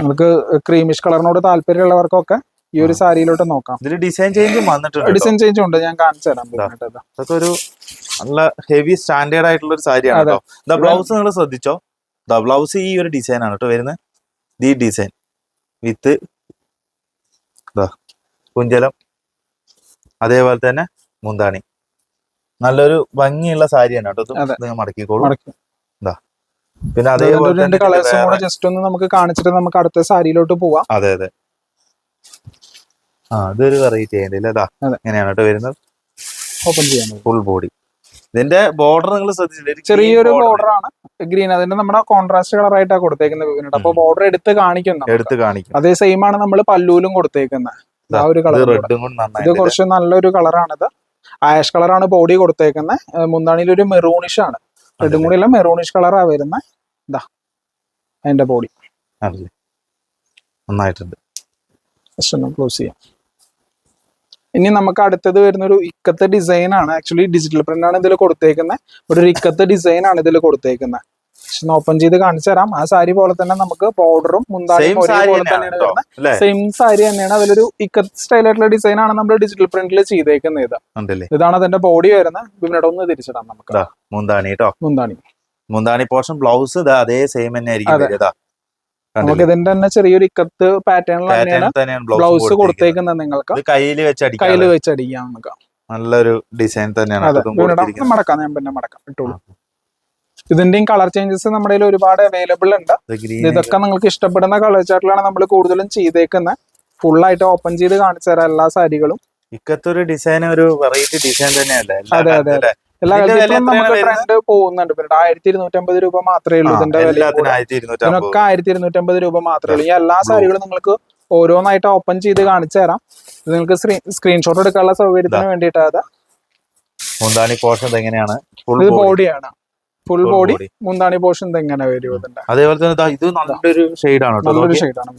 നിങ്ങൾക്ക് ക്രീമിഷ് കളറിനോട് താല്പര്യമുള്ളവർക്കൊക്കെ ഈ ഒരു സാരിയിലോട്ട് നോക്കാം. ഇതിൽ ഡിസൈൻ ചേഞ്ച് വന്നിട്ടുണ്ട് ഡിസൈൻ ചേഞ്ച് ഉണ്ട്. ഞാൻ കാണിച്ചു തരാം ഇതാ. അതൊക്കെ ഒരു നല്ല ഹെവി സ്റ്റാൻഡേർഡ് ആയിട്ടുള്ള ഒരു സാരിയാണ്. കേട്ടോ ബ്ലൗസ് നിങ്ങൾ ശ്രദ്ധിച്ചോ? ദ ബ്ലൗസ് ഈ ഒരു ഡിസൈൻ ആണ് കേട്ടോ വരുന്നത്. ദി ഡിസൈൻ വിത്ത് കുഞ്ചലം. അതേപോലെ തന്നെ മുന്താണി. നല്ലൊരു ഭംഗിയുള്ള സാരിയാണ് കേട്ടോ നിങ്ങൾ മടക്കിക്കോളൂ. മടക്കി. പിന്നെ അതേപോലെ രണ്ട് തന്നെ കളേഴ്സും കൂടെ ജസ്റ്റ് ഒന്ന് നമുക്ക് കാണിച്ചിട്ട് നമുക്ക് അടുത്ത സാരിയിലോട്ട് പോവാം. അതെ അതെ. ആ ഇതൊരു വെറൈറ്റി അതിന്റെ എങ്ങനെയാണ് ഇങ്ങനെയാണ് കേട്ടോ വരുന്നത്. ഓപ്പൺ ചെയ്യാൻ ഫുൾ ബോഡി ഇതിന്റെ ബോർഡർ നിങ്ങൾ ശ്രദ്ധിച്ചില്ലേ ചെറിയൊരു ബോർഡറാണ് ബോർഡർ ആണ്. ഗ്രീൻ അതിന്റെ നമ്മുടെ കോൺട്രാസ്റ്റ് കളർ ആയിട്ടാണ് കൊടുത്തേക്കുന്നത് ബിബിനേട്ടാ അപ്പൊ ബോർഡർ എടുത്ത് കാണിക്കുന്നു എടുത്ത് കാണിക്കും. അതേ സെയിം ആണ് നമ്മൾ പല്ലൂലും കൊടുത്തേക്കുന്നത്. ആ ഒരു കളർ ഇത് കുറച്ച് നല്ലൊരു കളറാണിത് ആഷ് കളറാണ് ബോഡി കൊടുത്തേക്കുന്നത്. മുന്താണിയിൽ ഒരു മെറൂണിഷ് ആണ്. റെഡും കൂടി എല്ലാം മെറൂണിഷ് കളറാ വരുന്ന ഇതാ അതിന്റെ ബോഡി ആണല്ലേ? നന്നായിട്ടുണ്ട്. ജസ്റ്റ് ഒന്ന് ക്ലോസ് ചെയ്യാം. ഇനി നമുക്ക് അടുത്തത് വരുന്ന ഒരു ഇക്കത്തെ ഡിസൈൻ ആണ്. ആക്ച്വലി ഡിജിറ്റൽ പ്രിന്റ് ആണ് ഇതിൽ കൊടുത്തേക്കുന്നത് ഒരു ഇക്കത്തെ ഡിസൈൻ ആണ് ഇതിൽ കൊടുത്തേക്കുന്നത് പക്ഷെ ഓപ്പൺ ചെയ്ത് കാണിച്ചു തരാം. ആ സാരി പോലെ തന്നെ നമുക്ക് ബോർഡറും മുന്താണിയും ഒരേപോലെ തന്നെയാണ് വരുന്നത്. സെയിം സാരി തന്നെയാണ് അതിലൊരു ഇക്കത്ത് സ്റ്റൈൽ ആയിട്ടുള്ള ഡിസൈൻ ആണ് നമ്മൾ ഡിജിറ്റൽ പ്രിന്റിൽ ചെയ്തേക്കുന്നത് ഇത്. ഇതാണ് അതിന്റെ ബോഡി വരുന്നത്. ഇവിടെ ഒന്ന് തിരിച്ചിടാം നമുക്ക്. മുന്താണി കേട്ടോ. മുന്താണി. മുന്താണി പോർഷൻ ബ്ലൗസ് അതേ സെയിം തന്നെ ആയിരിക്കും. നമുക്ക് ഇതിന്റെ തന്നെ ചെറിയൊരു ഇക്കത്ത് പാറ്റേണിൽ തന്നെയാണ് ബ്ലൗസ് കൊടുത്തേക്കുന്നത് നിങ്ങൾക്ക്. കയ്യിൽ വെച്ച് കയ്യിൽ വെച്ച് വെച്ചടിക്കാം നമുക്ക്. നല്ലൊരു ഡിസൈൻ തന്നെയാണ്. മടക്കാം. ഞാൻ പിന്നെ മടക്കാം. ഇട്ടോളൂ. ഇതിന്റെയും കളർ ചേഞ്ചസ് നമ്മുടെ കയ്യിൽ ഒരുപാട് അവൈലബിൾ ഉണ്ട്. ഇതൊക്കെ നിങ്ങൾക്ക് ഇഷ്ടപ്പെടുന്ന കളർ ചാർട്ടിലാണ് നമ്മൾ കൂടുതലും ചെയ്തേക്കുന്നത് ഫുൾ ആയിട്ട് ഓപ്പൺ ചെയ്ത് കാണിച്ചു തരാം എല്ലാ സാരികളും. ഇക്കത്തൊരു ഡിസൈൻ ഒരു വെറൈറ്റി ഡിസൈൻ തന്നെയല്ലേ? അതെ, അതെ, എല്ലാ ഇതിന്റെ നമുക്ക് ട്രെൻഡ് പോകുന്നുണ്ട്. പിന്നെ ആയിരത്തി ഇരുന്നൂറ്റമ്പത് രൂപ മാത്രമേ ഉള്ളൂ ഇതിന്റെ വില ഇതിനൊക്കെ ആയിരത്തി ഇരുന്നൂറ്റമ്പത് രൂപ മാത്രമേ ഉള്ളൂ. ഈ എല്ലാ സാരികളും നിങ്ങൾക്ക് ഓരോന്നായിട്ട് ഓപ്പൺ ചെയ്ത് കാണിച്ചു തരാം. നിങ്ങൾക്ക് സ്ക്രീൻഷോട്ട് എടുക്കാനുള്ള സൗകര്യത്തിന് വേണ്ടിയിട്ടാണ് മുന്താണി പോർഷൻ എങ്ങനെയാണ് ഫുൾ ബോഡിയാണ് ഫുൾ ബോഡി. മുന്താണി പോർഷൻ എങ്ങനെ വരും അതേപോലെ തന്നെ ഇത് നല്ലൊരു ഷെയ്ഡാണ് നല്ലൊരു ഷെയ്ഡാണ്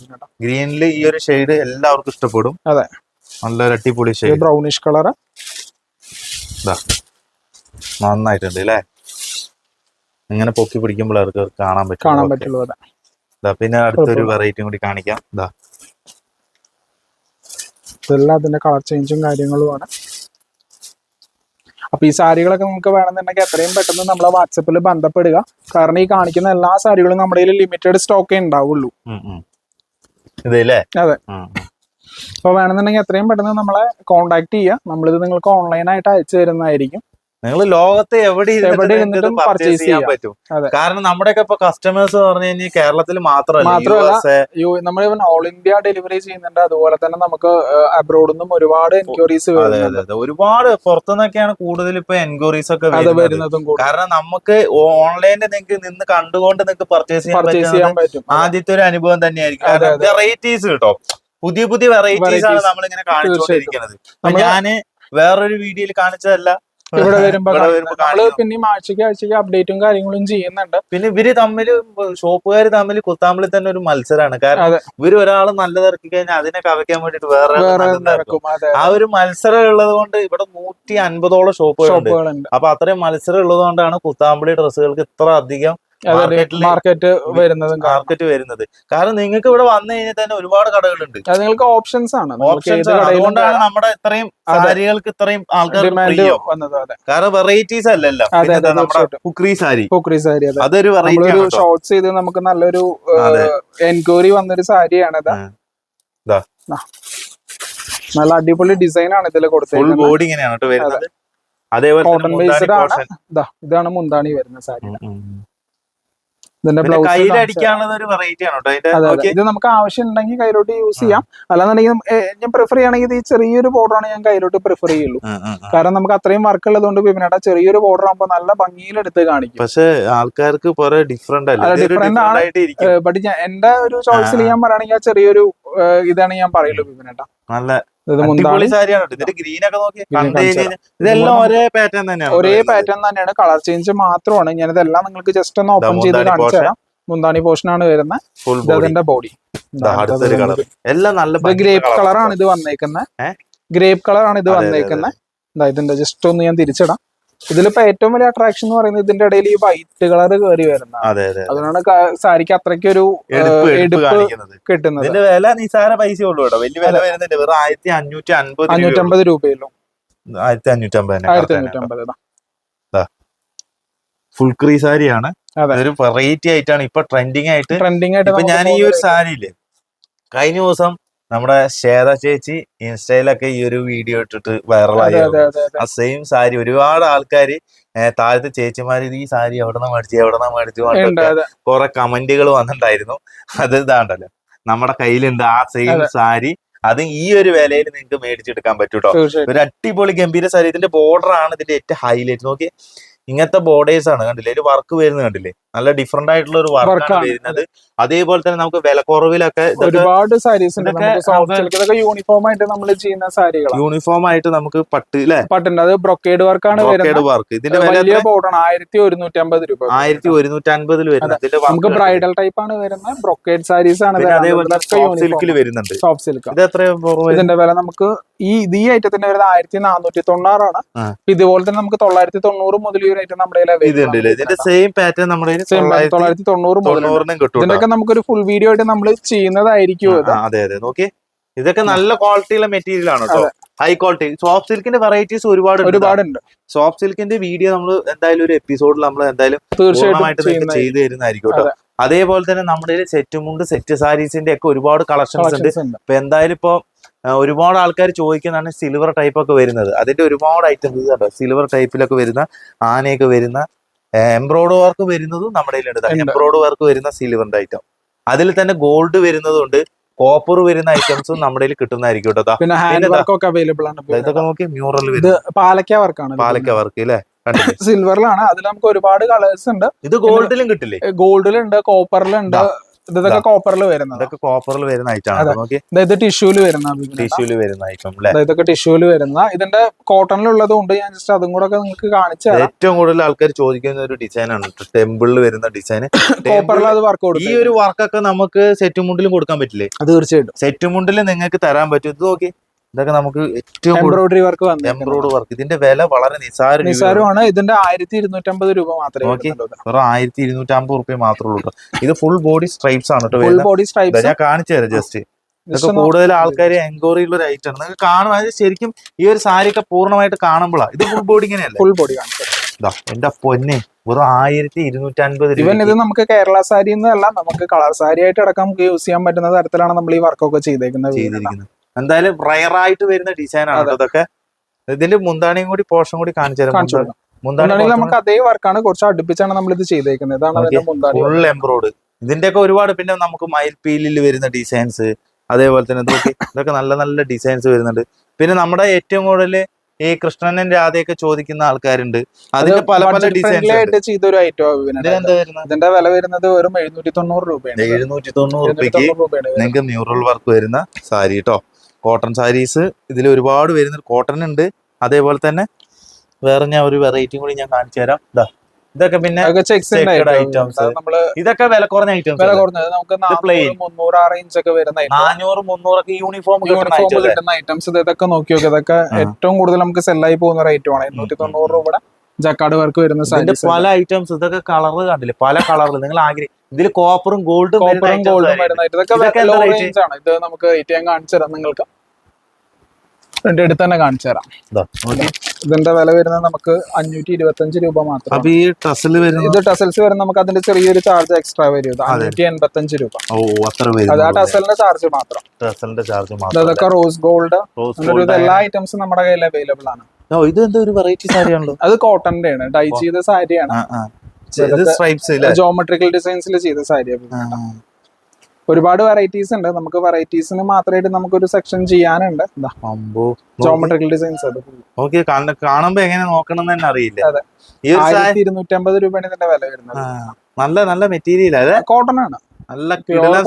ഗ്രീനിൽ ഈ ഒരു ഷെയ്ഡ് എല്ലാവർക്കും ഇഷ്ടപ്പെടും. അതെ. നല്ലൊരു അടിപൊളി ഷെയ്ഡ് ബ്രൗണിഷ് കളർ നന്നായിട്ടുണ്ട് അല്ലേ? ഇങ്ങനെ പൊക്കി പിടിക്കുമ്പോൾ അവർക്ക് കാണാൻ പറ്റും. കാണാൻ. പറ്റുള്ളൂ അതെ. ദാ പിന്നെ അടുത്തൊരു ഒരു വെറൈറ്റിയും കൂടി കാണിക്കാം. ഇതാ. ഇതെല്ലാം അതിന്റെ കളർ ചേഞ്ചും കാര്യങ്ങളുമാണ് അപ്പൊ ഈ സാരികളൊക്കെ നമുക്ക് വേണമെന്നുണ്ടെങ്കിൽ എത്രയും പെട്ടെന്ന് നമ്മളെ വാട്സപ്പിൽ ബന്ധപ്പെടുക. കാരണം ഈ കാണിക്കുന്ന എല്ലാ സാരികളും നമ്മുടെ കയ്യിൽ ലിമിറ്റഡ് സ്റ്റോക്കേ ഉണ്ടാവുള്ളൂ. അതെ. ഉം, ഉം. അപ്പൊ വേണമെന്നുണ്ടെങ്കിൽ എത്രയും പെട്ടെന്ന് നമ്മളെ കോൺടാക്ട് ചെയ്യുക. നമ്മളിത് നിങ്ങൾക്ക് ഓൺലൈനായിട്ട് അയച്ചു തരുന്നതായിരിക്കും. നിങ്ങൾ ലോകത്തെ എവിടെ ഇരുന്നിട്ടും പർച്ചേസ് ചെയ്യാൻ പറ്റും. കാരണം നമ്മുടെയൊക്കെ ഇപ്പൊ കസ്റ്റമേഴ്സ് പറഞ്ഞു കഴിഞ്ഞാൽ കേരളത്തിൽ മാത്രമല്ല നമ്മൾ ഇവൻ ഓൾ ഇന്ത്യ ഡെലിവറി ചെയ്യുന്നുണ്ട്. അതുപോലെ തന്നെ നമുക്ക് അബ്രോഡിൽ നിന്നും ഒരുപാട് എൻക്വയറീസ് ഒരുപാട് പുറത്തുനിന്നൊക്കെയാണ് കൂടുതൽ ഇപ്പൊ എൻക്വയറീസ് ഒക്കെ വരുന്നതും. കാരണം നമുക്ക് ഓൺലൈനിൽ നിങ്ങൾക്ക് നിന്ന് കണ്ടുകൊണ്ട് നിങ്ങൾക്ക് പർച്ചേസ് ചെയ്യാൻ പറ്റും. ആദ്യത്തെ ഒരു അനുഭവം തന്നെയായിരിക്കും. വെറൈറ്റീസ് കേട്ടോ. പുതിയ പുതിയ വെറൈറ്റീസ് ആണ് നമ്മളിങ്ങനെ കാണിച്ചുകൊണ്ടിരിക്കുന്നത്. ഞാൻ വേറൊരു വീഡിയോയിൽ കാണിച്ചതല്ല. ഇവിടെ വരുമ്പോ നമ്മൾ പിന്നെ ആഴ്ചക്ക് ആഴ്ചക്ക് അപ്ഡേറ്റും കാര്യങ്ങളും ചെയ്യുന്നുണ്ട്. പിന്നെ ഇവർ തമ്മിൽ ഷോപ്പുകാർ തമ്മിൽ കുത്താമ്പളി തന്നെ ഒരു മത്സരമാണ് കാരണം ഇവർ ഒരാൾ നല്ലത് ഇറക്കി കഴിഞ്ഞാൽ അതിനെ കവയ്ക്കാൻ വേണ്ടിട്ട് വേറെ ആ ഒരു മത്സരം ഉള്ളത് കൊണ്ട് ഇവിടെ നൂറ്റി അൻപതോളം ഷോപ്പുകളുണ്ട്. അപ്പൊ അത്രയും മത്സരം ഉള്ളത് കൊണ്ടാണ് കുത്താമ്പളി ഡ്രസ്സുകൾക്ക് ഇത്ര അധികം മാർക്കറ്റ് വരുന്നതും. മാർക്കറ്റ് വരുന്നത്. കാരണം നിങ്ങൾക്ക് ഇവിടെ വന്നു കഴിഞ്ഞാൽ തന്നെ ഒരുപാട് കടകളുണ്ട്. അത് നിങ്ങൾക്ക് ഓപ്ഷൻസ് ആണ്. ഓപ്ഷൻസ് അതുകൊണ്ടാണ് നമ്മുടെ ഇത്രയും സാരികൾക്ക് ഇത്രയും ആൾക്കാർ കാരണം വെറൈറ്റീസ് അല്ലല്ലോ. കുക്രി സാരി. കുക്രി സാരി അതെ. അതൊരു വെറൈറ്റി ഷോർട്സ് ചെയ്ത് നമുക്ക് നല്ലൊരു. എൻക്വയറി വന്നൊരു സാരിയാണ്. നല്ല അടിപൊളി ഡിസൈൻ ആണ് ഇതിൽ കൊടുത്തത് ബോഡി ഇങ്ങനെയാണ് കേട്ടോ വരുന്നത്. അതേപോലെ. ഇതാണ് മുന്താണി വരുന്ന സാരി ഇത് നമുക്ക് ആവശ്യം ഉണ്ടെങ്കിൽ കൈലോട്ട് യൂസ് ചെയ്യാം. അല്ലാന്നുണ്ടെങ്കിൽ ഞാൻ പ്രിഫർ ചെയ്യണമെങ്കിൽ ഈ ചെറിയൊരു ബോർഡർ ആണ് ഞാൻ കൈലോട്ട് പ്രിഫർ ചെയ്യുള്ളൂ. കാരണം നമുക്ക് അത്രയും വർക്ക് ഉള്ളതുകൊണ്ട് പിന്നീട് ചെറിയൊരു ബോർഡർ ആകുമ്പോൾ നല്ല ഭംഗിയിൽ എടുത്ത് കാണിക്കും. പക്ഷേ ആൾക്കാർക്ക് ഡിഫറെന്റ് ആണ്. ബട്ട് എന്റെ ഒരു ചോയ്സിൽ. ഞാൻ പറയുകയാണെങ്കിൽ ചെറിയൊരു ഇതാണ് ഞാൻ പറയുള്ളൂ പിന്നീട്ടാ നല്ല അടിപൊളി സാരിയാണ് ഇതിന്റെ ഗ്രീൻ ഒക്കെ നോക്കി ഇതെല്ലാം ഒരേ പാറ്റേൺ തന്നെയാണ്. ഒരേ പാറ്റേൺ തന്നെയാണ്. കളർ ചേഞ്ച് മാത്രമാണ്. ഞാനിതെല്ലാം നിങ്ങൾക്ക് ജസ്റ്റ് ഒന്ന് ഓപ്പൺ ചെയ്ത് കാണിച്ചാ തരാം. മുന്താണി പോർഷൻ ആണ് വരുന്നത് ബോഡി അതിന്റെ എല്ലാം നല്ല ഗ്രേപ്പ് കളറാണ് ഇത് വന്നേക്കുന്നത്? ഗ്രേപ്പ് കളറാണ് ഇത് വന്നേക്കുന്നത് ഇതാ ഇതിന്റെ ജസ്റ്റ് ഒന്ന് ഞാൻ തിരിച്ചിടാം. ഇതിലിപ്പോ ഏറ്റവും വലിയ അട്രാക്ഷൻ എന്ന് പറയുന്നത് ഇതിന്റെ ഇടയിൽ ഈ വൈറ്റ് കളർ കയറി വരുന്ന. അതെ അതെ അതുകൊണ്ടാണ് സാരിക്ക് അത്രയ്ക്ക് ഒരു കിട്ടുന്നത്. ഇതിന്റെ വില നിസാര പൈസ ഉള്ളൂ കേട്ടോ. വലിയ വില വരുന്നില്ല വെറും ആയിരത്തി അഞ്ഞൂറ്റി അൻപത് അഞ്ഞൂറ്റമ്പത് രൂപയിലും ആയിരത്തി അഞ്ഞൂറ്റി അമ്പത് ആയിരത്തി ഫുൾ ക്രീ സാരിയാണ്. അതൊരു ഒരു വെറൈറ്റി ആയിട്ടാണ്. ഇപ്പൊ ട്രെൻഡിങ് ആയിട്ട് ട്രെൻഡിങ് ആയിട്ട് ഞാൻ ഈ ഒരു സാരിയില്ലേ കഴിഞ്ഞ ദിവസം നമ്മുടെ ശ്വേത ചേച്ചി ഇൻസ്റ്റയിലൊക്കെ ഈ ഒരു വീഡിയോ ഇട്ടിട്ട് വൈറലായി ആ സെയിം സാരി ഒരുപാട് ആൾക്കാർ താഴത്തെ ചേച്ചിമാര് ഈ സാരി എവിടെന്നാ മേടിച്ചു എവിടെന്നാ മേടിച്ചു കൊറേ കമന്റുകൾ വന്നിട്ടുണ്ടായിരുന്നു. അത് ഇതാണ്ടല്ലോ. നമ്മുടെ കയ്യിലുണ്ട് ആ സെയിം സാരി. അത് ഈ ഒരു വിലയിൽ നിങ്ങൾക്ക് മേടിച്ചെടുക്കാൻ പറ്റൂട്ടോ. കേട്ടോ ഒരു അടിപൊളി ഗംഭീര സാരി. ഇതിന്റെ ബോർഡർ ആണ് ഇതിന്റെ ഏറ്റവും ഹൈലൈറ്റ് നോക്കി ഇങ്ങനത്തെ ബോർഡേഴ്സ് ആണ്. കണ്ടില്ലേ? ഒരു വർക്ക് വരുന്നത് കണ്ടില്ലേ? നല്ല ഡിഫറെന്റ് ആയിട്ടുള്ള ഒരു വർക്ക് വർക്കാണ് വരുന്നത്. അതേപോലെ തന്നെ നമുക്ക് വിലക്കുറവിലൊക്കെ ഒരുപാട് സാരീസ് ഇതൊക്കെ യൂണിഫോം ആയിട്ട് നമ്മൾ ചെയ്യുന്ന സാരികൾ യൂണിഫോം ആയിട്ട് നമുക്ക് പട്ട് അല്ലെ പട്ടുണ്ട്. അത് ബ്രൊക്കേഡ് വർക്കാണ് വരുന്നത്. വർക്ക് ഇതിന്റെ വില ആണ് ആയിരത്തി ഒരുന്നൂറ്റി അമ്പത് രൂപ. ആയിരത്തി ഒരുന്നൂറ്റി അമ്പതിൽ വരുന്നത്. നമുക്ക് ബ്രൈഡൽ ടൈപ്പ് ആണ് വരുന്നത്. ബ്രൊക്കേഡ് സാരീസ് ആണ് അതേപോലെ സിൽക്കിൽ വരുന്നുണ്ട്. സോഫ്റ്റ് സിൽക്ക് ഇത് എത്രയും ഇതിന്റെ വില നമുക്ക് ഈ ഇത് ഈ ഐറ്റത്തിന്റെ വരുന്നത് ആയിരത്തി നാനൂറ്റി തൊണ്ണൂറാണ് ഇതുപോലെ തന്നെ നമുക്ക് തൊള്ളായിരത്തി തൊണ്ണൂറ് മുതൽ ഈ ഒരു ഐറ്റം നമ്മുടെ ഇതിന്റെ സെയിം പാറ്റേൺ നമ്മുടെ തൊള്ളായിരത്തി തൊണ്ണൂറ് തൊണ്ണൂറിനും കിട്ടും. ഇതിന്റെയൊക്കെ നമുക്കൊരു ഫുൾ വീഡിയോ ആയിട്ട് നമ്മൾ ചെയ്യുന്നതായിരിക്കും അതെ അതെ. നോക്കി ഇതൊക്കെ നല്ല ക്വാളിറ്റിയുള്ള മെറ്റീരിയൽ ആണ് കേട്ടോ. ഹൈ ക്വാളിറ്റി സോഫ്റ്റ് സിൽക്കിന്റെ വെറൈറ്റീസ് ഒരുപാട് ഒരുപാടുണ്ട് സോഫ്റ്റ് സിൽക്കിന്റെ വീഡിയോ നമ്മൾ എന്തായാലും ഒരു എപ്പിസോഡിൽ നമ്മൾ എന്തായാലും തീർച്ചയായിട്ടും ചെയ്തു തരുന്നതായിരിക്കും കേട്ടോ. അതേപോലെ തന്നെ നമ്മുടെ സെറ്റ് മുണ്ട് സെറ്റ് സാരീസിന്റെ ഒക്കെ ഒരുപാട് കളക്ഷൻസ് ഉണ്ട്. ഇപ്പൊ എന്തായാലും ഇപ്പൊ ഒരുപാട് ആൾക്കാർ ചോദിക്കുന്നതാണ് സിൽവർ ടൈപ്പ് ഒക്കെ വരുന്നത്. അതിന്റെ ഒരുപാട് ഐറ്റംസ് സിൽവർ ടൈപ്പിലൊക്കെ വരുന്ന ആനയൊക്കെ വരുന്ന എംബ്രോയ്ഡ് വർക്ക് വരുന്നതും നമ്മുടെ കയ്യിലുണ്ട്. എംബ്രോയ്ഡ് വർക്ക് വരുന്ന സിൽവറിന്റെ ഐറ്റം അതിൽ തന്നെ ഗോൾഡ് വരുന്നതുണ്ട്. കോപ്പർ വരുന്ന ഐറ്റംസും നമ്മുടെ കിട്ടുന്നതായിരിക്കും കേട്ടോ പിന്നെ ഹാൻഡ് വർക്ക് ഒക്കെ അവൈലബിൾ ആണ്. ഇതൊക്കെ നോക്കി മ്യൂറൽ പാലക്ക വർക്കാണ് പാലക്ക വർക്ക് അല്ലേ സിൽവറിലാണ് അതിൽ നമുക്ക് ഒരുപാട് കളേഴ്സ് ഉണ്ട്. ഇത് ഗോൾഡിലും കിട്ടില്ലേ? ഗോൾഡിലുണ്ട് കോപ്പറിലുണ്ട്. ഇതൊക്കെ കോപ്പറിൽ വരുന്നത്. ഇതൊക്കെ കോപ്പറിൽ വരുന്ന ഐറ്റം ആണ്. അതെ. നോക്കി അതായത് ടിഷ്യൂൽ വരുന്ന ടിഷ്യൂൽ വരുന്ന ഐറ്റം ഇതൊക്കെ ടിഷ്യൂൽ വരുന്ന ഇതിന്റെ കോട്ടണിലുള്ളത് കൊണ്ട് ഞാൻ ജസ്റ്റ് അതും കൂടെ നിങ്ങൾക്ക് കാണിച്ചു ഏറ്റവും കൂടുതൽ ആൾക്കാർ ചോദിക്കുന്ന ഒരു ഡിസൈനാണ് ടെമ്പിളിൽ വരുന്ന ഡിസൈൻ കോപ്പറിൽ അത് വർക്ക് ഈ കൊടുക്കും ഒരു വർക്കൊക്കെ നമുക്ക് സെറ്റ് മുണ്ടിലും കൊടുക്കാൻ പറ്റില്ലേ? തീർച്ചയായിട്ടും. സെറ്റ് മുണ്ടിൽ നിങ്ങൾക്ക് തരാൻ പറ്റും. ഇത് നോക്കി ഇതൊക്കെ നമുക്ക് ഏറ്റവും embroidery work embroidery embroidery work ഇതിന്റെ വില വളരെ നിസാര നിസാരമാണ് ഇതിന്റെ ആയിരത്തി ഇരുന്നൂറ്റമ്പത് രൂപ മാത്രമേ വെറും ആയിരത്തി ഇരുന്നൂറ്റമ്പത് റുപ്യ മാത്രമേ ഉള്ളൂ ഇത് ഫുൾ ബോഡി സ്ട്രൈപ്സ് ആണ് ഫുൾ ബോഡി സ്ട്രൈപ്സ് ഞാൻ കാണിച്ചു തരാം ജസ്റ്റ് ഇതൊക്കെ കൂടുതൽ ആൾക്കാർ എൻക്വയറി ഉള്ള ഒരു ഐറ്റം ആണ്. നിങ്ങൾക്ക് കാണുമ്പോൾ ശരിക്കും ഈ ഒരു സാരി ഒക്കെ പൂർണമായിട്ട് കാണുമ്പോഴാണ് ഇത് ഫുൾ ബോഡി ഇങ്ങനെയല്ല? ഫുൾ ബോഡി ഇതാ എന്റെ പൊന്നെ. വെറും ആയിരത്തി ഇരുന്നൂറ്റി അൻപത് ഇവൻ ഇത് നമുക്ക് കേരള സാരി എന്നല്ല നമുക്ക് കളർ സാരി ആയിട്ട് അടക്കം യൂസ് ചെയ്യാൻ പറ്റുന്ന തരത്തിലാണ് നമ്മൾ ഈ വർക്കൊക്കെ ചെയ്തേക്കുന്നത്. ചെയ്തിരിക്കുന്നത്. എന്തായാലും റയർ ആയിട്ട് വരുന്ന ഡിസൈൻ ആണ് അതൊക്കെ ഇതൊക്കെ. ഇതിന്റെ മുന്താണിയും കൂടി പോർഷൻ കൂടി കാണിച്ചു തരാം. മുന്താണി- നമുക്ക് അതേ വർക്കാണ് കുറച്ച് അടുപ്പിച്ചാണ് നമ്മൾ ഇത് ചെയ്തേക്കുന്നത്. ഇതാണ് ഫുൾ എംബ്രോയിഡ് ഇതിന്റെയൊക്കെ ഒരുപാട് പിന്നെ നമുക്ക് മയിൽപീലിൽ വരുന്ന ഡിസൈൻസ് അതേപോലെ തന്നെ ഇതൊക്കെ ഇതൊക്കെ നല്ല നല്ല ഡിസൈൻസ് വരുന്നുണ്ട്. പിന്നെ നമ്മുടെ ഏറ്റവും കൂടുതൽ ഈ കൃഷ്ണനും രാധയൊക്കെ ചോദിക്കുന്ന ആൾക്കാരുണ്ട്. അതിന്റെ പല പല ഡിസൈൻസ് ആയിട്ട് ചെയ്തൊരു ഐറ്റം ഇതിന്റെ വില വരുന്നത് വെറും എഴുന്നൂറ്റി തൊണ്ണൂറ് രൂപയാണ്. എഴുന്നൂറ്റി തൊണ്ണൂറ് വരുന്നത്. നിങ്ങൾക്ക് മ്യൂറൽ വർക്ക് വരുന്ന സാരി കേട്ടോ കോട്ടൺ സാരീസ് ഇതിൽ ഒരുപാട് വരുന്ന കോട്ടൺ ഉണ്ട്. അതേപോലെ തന്നെ വേറെ ഞാൻ ഒരു വെറൈറ്റിയും കൂടി ഞാൻ കാണിച്ചു തരാം. ഇതാ ഇതൊക്കെ പിന്നെ. നമ്മൾ ഇതൊക്കെ വില കുറഞ്ഞ ഐറ്റംസ് വില കുറഞ്ഞത് നമുക്ക് plain. നാനൂറ് മുന്നൂറ് ആ റേഞ്ച് ഒക്കെ വരുന്ന item. നാനൂറ് മുന്നൂറൊക്കെ യൂണിഫോം കിട്ടുന്ന ഐറ്റംസ് ഇതൊക്കെ നോക്കി നോക്കി. ഇതൊക്കെ ഏറ്റവും കൂടുതൽ നമുക്ക് സെല്ലായി പോകുന്ന റേറ്റും ആണ്. എണ്ണൂറ്റി തൊണ്ണൂറ് രൂപയുടെ ജക്കാട് വർക്ക് വരുന്ന സാരീസ് പല ഐറ്റംസ് ഇതൊക്കെ കളർ കണ്ടില്ലേ? പല കളറിൽ നിങ്ങൾ ആഗ്രഹം ഇതിൽ കോപ്പറും ഗോൾഡും കോപ്പറും ഗോൾഡും വരുന്ന. ഇതൊക്കെ ലോ റേഞ്ച് ആണ്. ഇത് നമുക്ക് റേറ്റ് ഞാൻ കാണിച്ചു തരാം നിങ്ങൾക്ക്. ഇതിന്റെ അടുത്ത് തന്നെ കാണിച്ചു തരാം. ഇതിന്റെ വില വരുന്നത് നമുക്ക് അഞ്ഞൂറ്റി ഇരുപത്തഞ്ച് രൂപ മാത്രം. അപ്പൊ ഈ ടസിൽ ഇത് ടസൽസ് വരുന്ന നമുക്ക് അതിന്റെ ചെറിയൊരു ചാർജ് എക്സ്ട്രാ വരും. അഞ്ഞൂറ്റി എൺപത്തി അഞ്ച് രൂപ. ഓ അത്ര അത് ആ ടസലിന്റെ ചാർജ് മാത്രം. ടസലിന്റെ ചാർജ് മാത്രം അതൊക്കെ റോസ് ഗോൾഡ്. എല്ലാ ഐറ്റംസും നമ്മുടെ കയ്യിൽ അവൈലബിൾ ആണ്. ഇത് എന്താ ഒരു വെറൈറ്റി സാരിയാണല്ലോ. അത് കോട്ടന്റെ ആണ്. ഡൈ ചെയ്ത സാരിയാണ്. ജോമെട്രിക്കൽ ഡിസൈൻസിൽ ചെയ്ത സാരിയാണ്. ഒരുപാട് വെറൈറ്റീസ് ഉണ്ട്. നമുക്ക് വെറൈറ്റീസിന് മാത്രമായിട്ട് നമുക്കൊരു സെക്ഷൻ ചെയ്യാനുണ്ട്. ജോമെട്രിക്കൽ ഡിസൈൻസ് അത്. കാണുമ്പോ എങ്ങനെ നോക്കണം തന്നെ അറിയില്ല. അതെ. ഈ ഒരു സാരി ആയിരത്തി ഇരുന്നൂറ്റി അമ്പത് രൂപയാണ് ഇതിന്റെ വില വരുന്നത്. നല്ല നല്ല മെറ്റീരിയൽ അതെ കോട്ടൺ ആണ്. നല്ല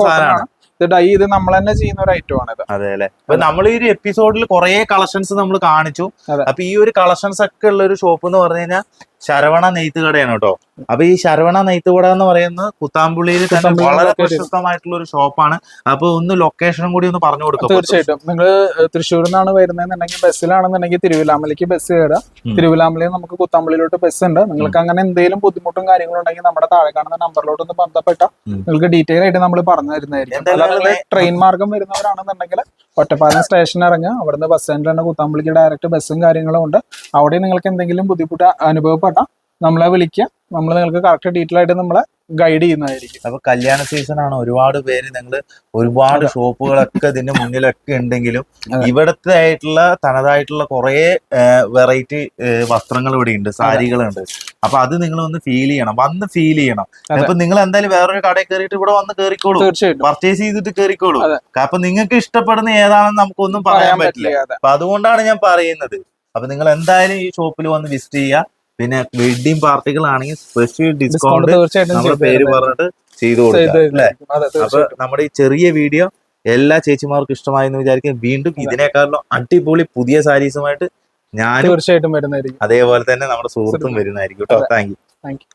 സാധനമാണ്. ഇത് ഡൈ ഇത് നമ്മൾ തന്നെ ചെയ്യുന്ന ഒരു ഐറ്റം ആണ് അതെ അല്ലെ? അപ്പൊ നമ്മൾ ഈ ഒരു എപ്പിസോഡിൽ കുറെ കളക്ഷൻസ് നമ്മൾ കാണിച്ചു. അപ്പൊ ഈ ഒരു കളക്ഷൻസ് ഒക്കെ ഉള്ള ഒരു ഷോപ്പ് എന്ന് പറഞ്ഞു കഴിഞ്ഞാൽ ശരവണ നെയ്ത്ത് കടയാണ് കേട്ടോ. അപ്പൊ ഈ ശരവണ നെയ്ത്ത് കട എന്ന് പറയുന്നത് കുത്താമ്പുള്ളിയിൽ തന്നെ വളരെ പ്രശസ്തമായിട്ടുള്ള ഒരു ഷോപ്പാണ്. അപ്പൊ ഒന്ന് ലൊക്കേഷനും കൂടി ഒന്ന് പറഞ്ഞു കൊടുക്കാം. തീർച്ചയായിട്ടും. നിങ്ങൾ തൃശ്ശൂരിൽ നിന്നാണ് വരുന്നതെന്നുണ്ടെങ്കിൽ ബസ്സിലാണെന്നുണ്ടെങ്കിൽ തിരുവിലാമലയ്ക്ക് ബസ് കയറുക. തിരുവിലാമലയിൽ നമുക്ക് കുത്താമ്പുള്ളിയിലോട്ട് ബസ് ഉണ്ട്. നിങ്ങൾക്ക് അങ്ങനെ എന്തെങ്കിലും ബുദ്ധിമുട്ടും കാര്യങ്ങളും ഉണ്ടെങ്കിൽ നമ്മുടെ താഴെ കാണുന്ന നമ്പറിലോട്ട് ഒന്ന് ബന്ധപ്പെട്ട നിങ്ങൾക്ക് ഡീറ്റെയിൽ ആയിട്ട് നമ്മൾ പറഞ്ഞു തരുന്നതായിരിക്കും. ട്രെയിൻ മാർഗം വരുന്നവരാണെന്നുണ്ടെങ്കിൽ ഒറ്റപ്പാലം സ്റ്റേഷൻ ഇറങ്ങുക. അവിടുന്ന് ബസ് സ്റ്റാൻഡിൽ തന്നെ കുത്താമ്പളിക്ക് ഡയറക്റ്റ് ബസ്സും കാര്യങ്ങളും ഉണ്ട്. അവിടെ നിങ്ങൾക്ക് എന്തെങ്കിലും ബുദ്ധിമുട്ട് അനുഭവപ്പെട്ടാൽ നമ്മളെ വിളിക്കുക. നമ്മൾ നിങ്ങൾക്ക് കറക്റ്റ് ഡീറ്റെയിൽ ആയിട്ട് നമ്മളെ ഗൈഡ് ചെയ്യുന്നതായിരിക്കും. അപ്പൊ കല്യാണ സീസൺ ആണ് ഒരുപാട് പേര് നിങ്ങൾ ഒരുപാട് ഷോപ്പുകളൊക്കെ ഇതിന്റെ മുന്നിലൊക്കെ ഉണ്ടെങ്കിലും ഇവിടത്തെ ആയിട്ടുള്ള തനതായിട്ടുള്ള കുറെ വെറൈറ്റി വസ്ത്രങ്ങൾ ഇവിടെ ഉണ്ട് സാരികളുണ്ട്. അപ്പൊ അത് നിങ്ങൾ ഒന്ന് ഫീൽ ചെയ്യണം. വന്ന് ഫീൽ ചെയ്യണം. അപ്പൊ നിങ്ങൾ എന്തായാലും വേറൊരു കടയിൽ കയറിയിട്ട് ഇവിടെ വന്ന് കയറിക്കോളൂ പർച്ചേസ് ചെയ്തിട്ട് കയറിക്കോളൂ. അപ്പൊ നിങ്ങൾക്ക് ഇഷ്ടപ്പെടുന്ന ഏതാണെന്ന് നമുക്കൊന്നും പറയാൻ പറ്റില്ല. അപ്പൊ അതുകൊണ്ടാണ് ഞാൻ പറയുന്നത്. അപ്പൊ നിങ്ങൾ എന്തായാലും ഈ ഷോപ്പിൽ വന്ന് വിസിറ്റ് ചെയ്യുക. പിന്നെ വെഡിങ് പാർട്ടികളാണെങ്കിൽ സ്പെഷ്യൽ ഡിസ്കൗണ്ട് നമ്മുടെ പേര്. പറഞ്ഞിട്ട് ചെയ്തു കൊടുക്കാം. അപ്പൊ നമ്മുടെ ഈ ചെറിയ വീഡിയോ എല്ലാ ചേച്ചിമാർക്കും ഇഷ്ടമായി എന്ന് വിചാരിക്കും. വീണ്ടും ഇതിനേക്കാളും അടിപൊളി പുതിയ സാരീസുമായിട്ട് ഞാൻ തീർച്ചയായിട്ടും വരുന്നതായിരിക്കും. അതേപോലെ തന്നെ നമ്മുടെ സുഹൃത്തും വരുന്നതായിരിക്കും കേട്ടോ. Thank you